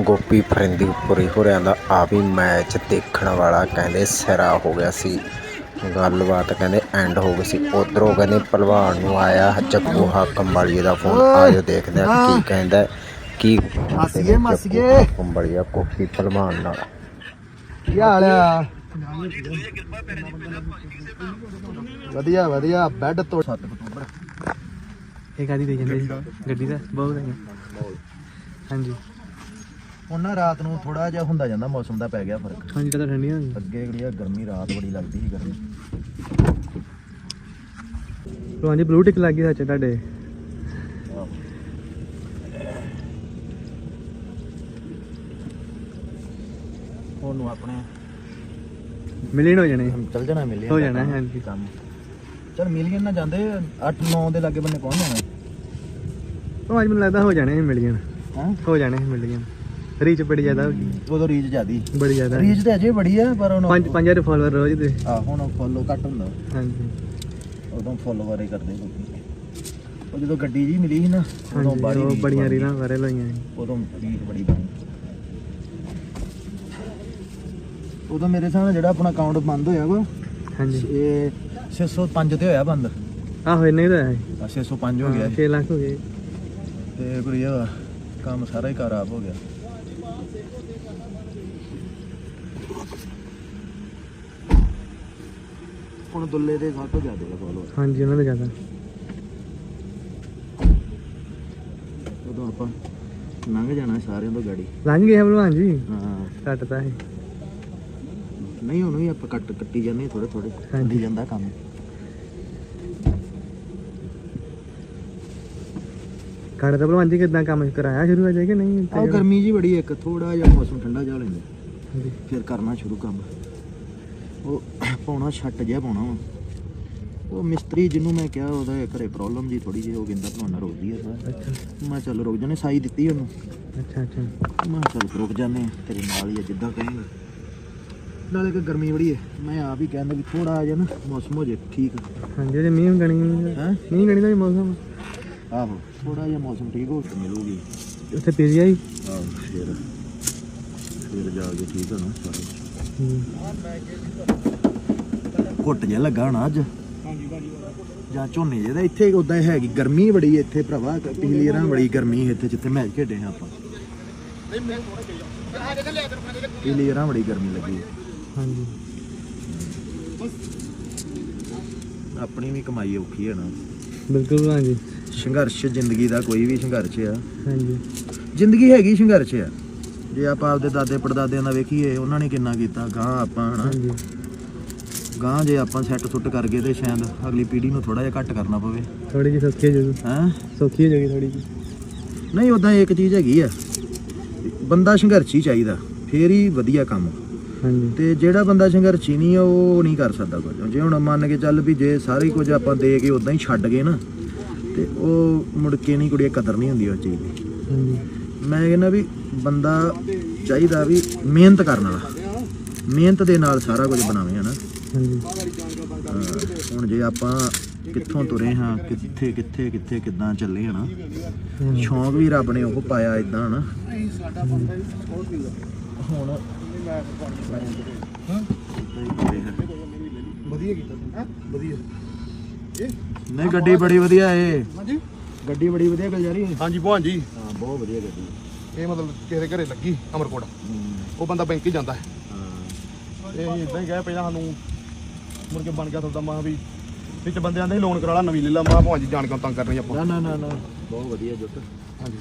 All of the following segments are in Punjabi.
ਗੋਪੀ ਫਰਿੰਦੀਪੁਰੀ ਹੋਰਿਆਂ ਦਾ ਆ ਵੀ ਮੈਚ ਦੇਖਣ ਵਾਲਾ ਕਹਿੰਦੇ ਸਿਰਾ ਹੋ ਗਿਆ ਸੀ। ਗੱਲਬਾਤ ਕਹਿੰਦੇ ਐਂਡ ਹੋ ਗਈ ਸੀ। ਉਧਰੋਂ ਕਹਿੰਦੇ ਪਹਿਲਵਾਨ ਨੂੰ ਆਇਆ ਜੱਗੂ ਹਾਕਮ ਵਾਲੀਏ ਦਾ ਫੋਨ ਆਜੋ ਦੇਖਦੇ ਆ ਕੀ ਕਹਿੰਦਾ ਕੀ ਮਾਸੀਏ, ਮਾਸੀਏ। ਕੰਬੜੀਆ ਕੋਪੀ ਪਹਿਲਵਾਨ ਨਾਲ। ਕੀ ਹਾਲ ਆ? ਵਧੀਆ ਵਧੀਆ। ਬੈੱਡ ਤੋਂ 7 ਅਕਤੂਬਰ। ਇਹ ਗਾੜੀ ਦੇ ਜਾਂਦੇ ਸੀ? ਗੱਡੀ ਦਾ? ਬਹੁਤ ਹੈ ਹਾਂਜੀ। ਹੁਣ ਨਾ ਰਾਤ ਨੂੰ ਥੋੜਾ ਜਿਹਾ ਹੁੰਦਾ ਜਾਂਦਾ ਮੌਸਮ ਦਾ ਪੈ ਗਿਆ ਫ਼ਰਕ। ਹਾਂਜੀ ਤਾਂ ਠੰਡੀਆਂ ਹੋਈਆਂ ਅੱਗੇ ਜਿਹੜੀ ਆ ਗਰਮੀ ਰਾਤ ਬੜੀ ਲੱਗਦੀ ਸੀ ਗਰਮੀ। ਲੋ ਹਾਂਜੀ ਬਲੂ ਟਿਕ ਲੱਗ ਸੱਚ ਤੁਹਾਡੇ। ਉਹਨੂੰ ਆਪਣੇ ਮਿਲਣ ਹੋ ਜਾਣੇ। ਚੱਲ ਜਾਣਾ ਮਿਲੀਅਨ ਹੋ ਜਾਣਾ, ਹਾਂਜੀ। ਕੰਮ। ਚਲ ਮਿਲੀਅਨ ਨਾ ਜਾਂਦੇ 8 9 ਦੇ ਲਾਗੇ ਬੰਨੇ ਪਹੁੰਚ ਜਾਣਾ। ਉਹ ਅੱਜ ਮੈਨੂੰ ਲੱਗਦਾ ਹੋ ਜਾਣੇ ਮਿਲੀਅਨ। ਹਾਂ? ਹੋ ਜਾਣੇ ਮਿਲੀਅਨ। ਰੀਚ ਬੜੀ ਜ਼ਿਆਦਾ ਹੋ ਗਈ। ਉਦੋਂ ਰੀਚ ਜ਼ਿਆਦੀ। ਬੜੀ ਜ਼ਿਆਦਾ। ਰੀਚ ਤੇ ਅਜੇ ਬੜੀ ਆ ਪਰ ਹੁਣ 5 5000 ਫਾਲੋਅਰ ਰੋਜ਼ ਦੇ। ਆ ਹੁਣ ਫੋਲੋ ਘੱਟ ਹੁੰਦਾ। ਹਾਂਜੀ। ਉਦੋਂ ਫੋਲੋਵਰ ਹੀ ਕਰਦੇ ਲੋਕੀ। ਉਹ ਜਦੋਂ ਗੱਡੀ ਜੀ ਮਿਲੀ ਸੀ ਨਾ ਉਦੋਂ ਉਹ ਰੀਚ ਬੜੀਆਂ। ਰੀਲਾਂ ਵਾਇਰਲ ਹੋਈਆਂ ਸੀ। ਉਦੋਂ ਰੀਚ ਬੜੀ ਬਣੀ ਉਦੋਂ ਮੇਰੇ ਨਾਲ ਜਿਹੜਾ ਆਪਣਾ ਅਕਾਊਂਟ ਬੰਦ ਹੋਇਆ ਵਾ ਹਾਂਜੀ। ਇਹ 605 ਤੇ ਹੋਇਆ ਬੰਦ। ਆਹੋ ਇੰਨੇ ਦਾ ਹੈ ਆ 605 ਹੋ ਗਿਆ 6 ਲੱਖ ਹੋ ਗਏ। ਤੇ ਕੋਈ ਇਹ ਕੰਮ ਸਾਰਾ ਹੀ ਖਰਾਬ ਹੋ ਗਿਆ। ਹੁਣ ਦੁੱਲੇ ਦੇ ਸਭ ਤੋਂ ਜ਼ਿਆਦਾ ਫੋਲੋਅਰ ਹਾਂਜੀ ਉਹਨਾਂ ਦਾ ਜ਼ਿਆਦਾ। ਉਦੋਂ ਆਪਾਂ ਲੰਘ ਜਾਣਾ ਸਾਰਿਆਂ ਤੋਂ ਗਾੜੀ। ਲੰਘ ਗਏ ਭਲਵਾਨ ਜੀ? ਹਾਂ। ਕੱਟਦਾ ਹੈ ਨਹੀਂ ਉਹਨੂੰ ਵੀ ਆਪਾਂ ਕੱਟ ਕੱਟੀ ਜਾਂਦੇ ਥੋੜੇ ਥੋੜੇ ਹਾਂਜੀ। ਕੱਟੀ ਜਾਂਦਾ ਕੰਮ। ਕੱਟ ਤਾਂ ਭਲਵਾਨ ਜੀ ਕਿਦਾਂ ਕੰਮ ਕਰਾਇਆ? ਸ਼ੁਰੂ ਹੋ ਜਾਏ ਕਿ ਨਹੀਂ? ਆ ਗਰਮੀ ਜੀ ਬੜੀ ਇੱਕ ਥੋੜਾ ਜਿਹਾ ਮੌਸਮ ਠੰਡਾ ਹੋ ਲੈਂਦਾ ਹਾਂਜੀ। ਫਿਰ ਕਰਨਾ ਸ਼ੁਰੂ ਕੰਮ। ਉਹ ਪਾਉਣਾ ਛੱਟ ਜਿਹਾ ਪਾਉਣਾ ਵਾ। ਉਹ ਮਿਸਤਰੀ ਜਿਹਨੂੰ ਮੈਂ ਕਿਹਾ ਉਹਦਾ ਘਰੇ ਪ੍ਰੋਬਲਮ ਜੀ ਥੋੜੀ ਜਿਹੀ ਉਹ ਕਹਿੰਦਾ ਬਣਾਉਣਾ ਰੁਕ ਜੀ ਆ ਅੱਛਾ। ਮੈਂ ਚੱਲ ਰੁਕ ਜਾਣੇ ਸਾਈ ਦਿੱਤੀ ਉਹਨੂੰ। ਅੱਛਾ ਅੱਛਾ। ਮੈਂ ਚੱਲ ਰੁਕ ਜਾਨੇ ਆ, ਤੇਰੇ ਨਾਲ ਹੀ ਆ ਜਿੱਦਾਂ ਕਹੇਂਗਾ। ਨਾਲੇ ਕਿ ਗਰਮੀ ਬੜੀ ਹੈ ਮੈਂ ਆਪ ਹੀ ਕਹਿੰਦਾ ਵੀ ਥੋੜਾ ਜਿਹਾ ਨਾ ਮੌਸਮ ਹੋ ਜੇ ਠੀਕ। ਹਾਂਜੀ ਜੇ ਮੀਂਹ ਗਣੀ ਹੈ? ਮੀਂਹ ਗਣੀ ਦਾ ਵੀ ਮੌਸਮ ਆਹੋ ਥੋੜਾ ਜਿਹਾ ਮੌਸਮ ਠੀਕ ਹੋ ਕੇ ਮਿਲੂਗੀ। ਉੱਥੇ ਪੀਜੀਆ ਹੀ ਆਹੋ ਫਿਰ ਫਿਰ ਜਾ ਕੇ ਠੀਕ ਹੋਣਾ ਸਾਰੇ। ਘੁੱਟ ਜਿਹਾ ਲੱਗਾ ਹੋਣਾ ਅੱਜ। ਜਾਂ ਝੋਨੇ ਜਿਹਦਾ ਇੱਥੇ ਉਦਾਂ ਹੈਗੀ। ਗਰਮੀ ਬੜੀ ਇੱਥੇ ਭਰਾਵਾ। ਪਿਛਲੀ ਵਾਰਾਂ ਬੜੀ ਗਰਮੀ ਇੱਥੇ ਜਿੱਥੇ ਮੈਚ ਖੇਡੇ ਹਾਂ ਆਪਾਂ। ਪਿਛਲੀ ਵਾਰਾਂ ਬੜੀ ਗਰਮੀ ਲੱਗੀ। ਹਾਂਜੀ। ਆਪਣੀ ਵੀ ਕਮਾਈ ਔਖੀ ਹੈ ਨਾ। ਬਿਲਕੁਲ ਭਲਵਾਨ ਜੀ ਸੰਘਰਸ਼ ਜ਼ਿੰਦਗੀ ਦਾ ਕੋਈ ਵੀ ਸੰਘਰਸ਼ ਆ। ਹਾਂਜੀ। ਜ਼ਿੰਦਗੀ ਹੈਗੀ ਸੰਘਰਸ਼ ਆ। ਜੇ ਆਪਾਂ ਆਪਦੇ ਦਾਦੇ ਪੜਦਾਦਿਆਂ ਦਾ ਵੇਖੀਏ ਉਹਨਾਂ ਨੇ ਕਿੰਨਾ ਕੀਤਾ? ਗਾਂ ਆਪਾਂ ਹਨਾ। ਗਾਂ ਜੇ ਆਪਾਂ ਸੈੱਟ ਸੁੱਟ ਕਰ ਗਏ ਤੇ ਸ਼ਾਇਦ ਅਗਲੀ ਪੀੜ੍ਹੀ ਨੂੰ ਥੋੜਾ ਜਿਹਾ ਘੱਟ ਕਰਨਾ ਪਵੇ। ਥੋੜੀ ਜਿਹੀ ਸੌਖੀ ਹੋ ਜਾਊਗੀ। ਹੈਂ? ਸੌਖੀ ਹੋ ਜਾਊਗੀ ਥੋੜੀ ਜਿਹੀ। ਨਹੀਂ ਉਦਾਂ ਇੱਕ ਚੀਜ਼ ਹੈਗੀ ਆ। ਬੰਦਾ ਸੰਘਰਸ਼ੀ ਚਾਹੀਦਾ। ਫੇਰ ਹੀ ਵਧੀਆ ਕੰਮ। ਹਾਂਜੀ। ਤੇ ਜਿਹੜਾ ਬੰਦਾ ਸੰਘਰਸ਼ੀ ਨਹੀਂ ਆ ਉਹ ਨਹੀਂ ਕਰ ਸਕਦਾ ਕੁਝ। ਜੇ ਹੁਣ ਮੰਨ ਕੇ ਚੱਲ ਵੀ ਜੇ ਸਾਰੇ ਕੁਝ ਆਪਾਂ ਦੇ ਕੇ ਉਦਾਂ ਹੀ ਛੱਡ ਗਏ ਨਾ ਤੇ ਉਹ ਮੁੜ ਕੇ ਨਹੀਂ ਕੁੜੀਏ ਕਦਰ ਨਹੀਂ ਹੁੰਦੀ ਉਸ ਚੀਜ਼ ਦੀ। ਹਾਂਜੀ। ਮੈਂ ਕਹਿੰਦਾ ਵੀ ਬੰਦਾ ਚਾਹੀਦਾ ਵੀ ਮਿਹਨਤ ਕਰਨ ਵਾਲਾ। ਮਿਹਨਤ ਦੇ ਨਾਲ ਸਾਰਾ ਕੁਝ ਬਣਾਵੇ ਹਨਾ? ਹਾਂਜੀ। ਹੁਣ ਜੇ ਆਪਾਂ ਕਿੱਥੋਂ ਤੁਰੇ ਹਾਂ ਕਿੱਥੇ ਕਿੱਥੇ ਕਿੱਥੇ ਕਿੱਦਾਂ ਚੱਲੇ ਹਨਾ। ਸ਼ੌਂਕ ਵੀ ਰੱਬ ਨੇ ਉਹ ਪਾਇਆ ਇਦਾਂ ਹਨਾ? ਹੁਣ ਵਧੀਆ ਕੀਤਾ ਤੂੰ। ਹੈ? ਵਧੀਆ। ਨਹੀਂ ਗੱਡੀ ਬੜੀ ਵਧੀਆ ਏ। ਹਾਂਜੀ। ਗੱਡੀ ਬੜੀ ਵਧੀਆ ਗਲਜਾਰੀ ਹਾਂ ਹਾਂਜੀ ਭਵਾਨ ਜੀ। ਬਹੁਤ ਵਧੀਆ ਗੱਡੀ ਇਹ ਮਤਲਬ ਕਿਸੇ ਦੇ ਘਰੇ ਲੱਗੀ ਅਮਰਕੋਟ? ਉਹ ਬੰਦਾ ਬੈਂਕ ਹੀ ਜਾਂਦਾ ਹੈ। ਇਹ ਇਦਾਂ ਹੀ ਕਹੇ ਪਹਿਲਾਂ ਸਾਨੂੰ ਮੁੜ ਕੇ ਬਣ ਗਿਆ ਤੁਹਾਡਾ ਮਾਂ ਵੀ ਵਿੱਚ ਬੰਦੇ ਆਂਦੇ ਲੋਨ ਕਰਾ ਲਾ ਨਵੀਂ ਲੈ ਲਾ ਮਾਂ ਭਵਾਨ ਜੀ ਜਾਣ ਕੇ ਤੰਗ ਕਰਨੀ ਆਪਾਂ? ਨਾ ਨਾ ਨਾ ਨਾ। ਬਹੁਤ ਵਧੀਆ ਜੁੱਟ ਹਾਂਜੀ।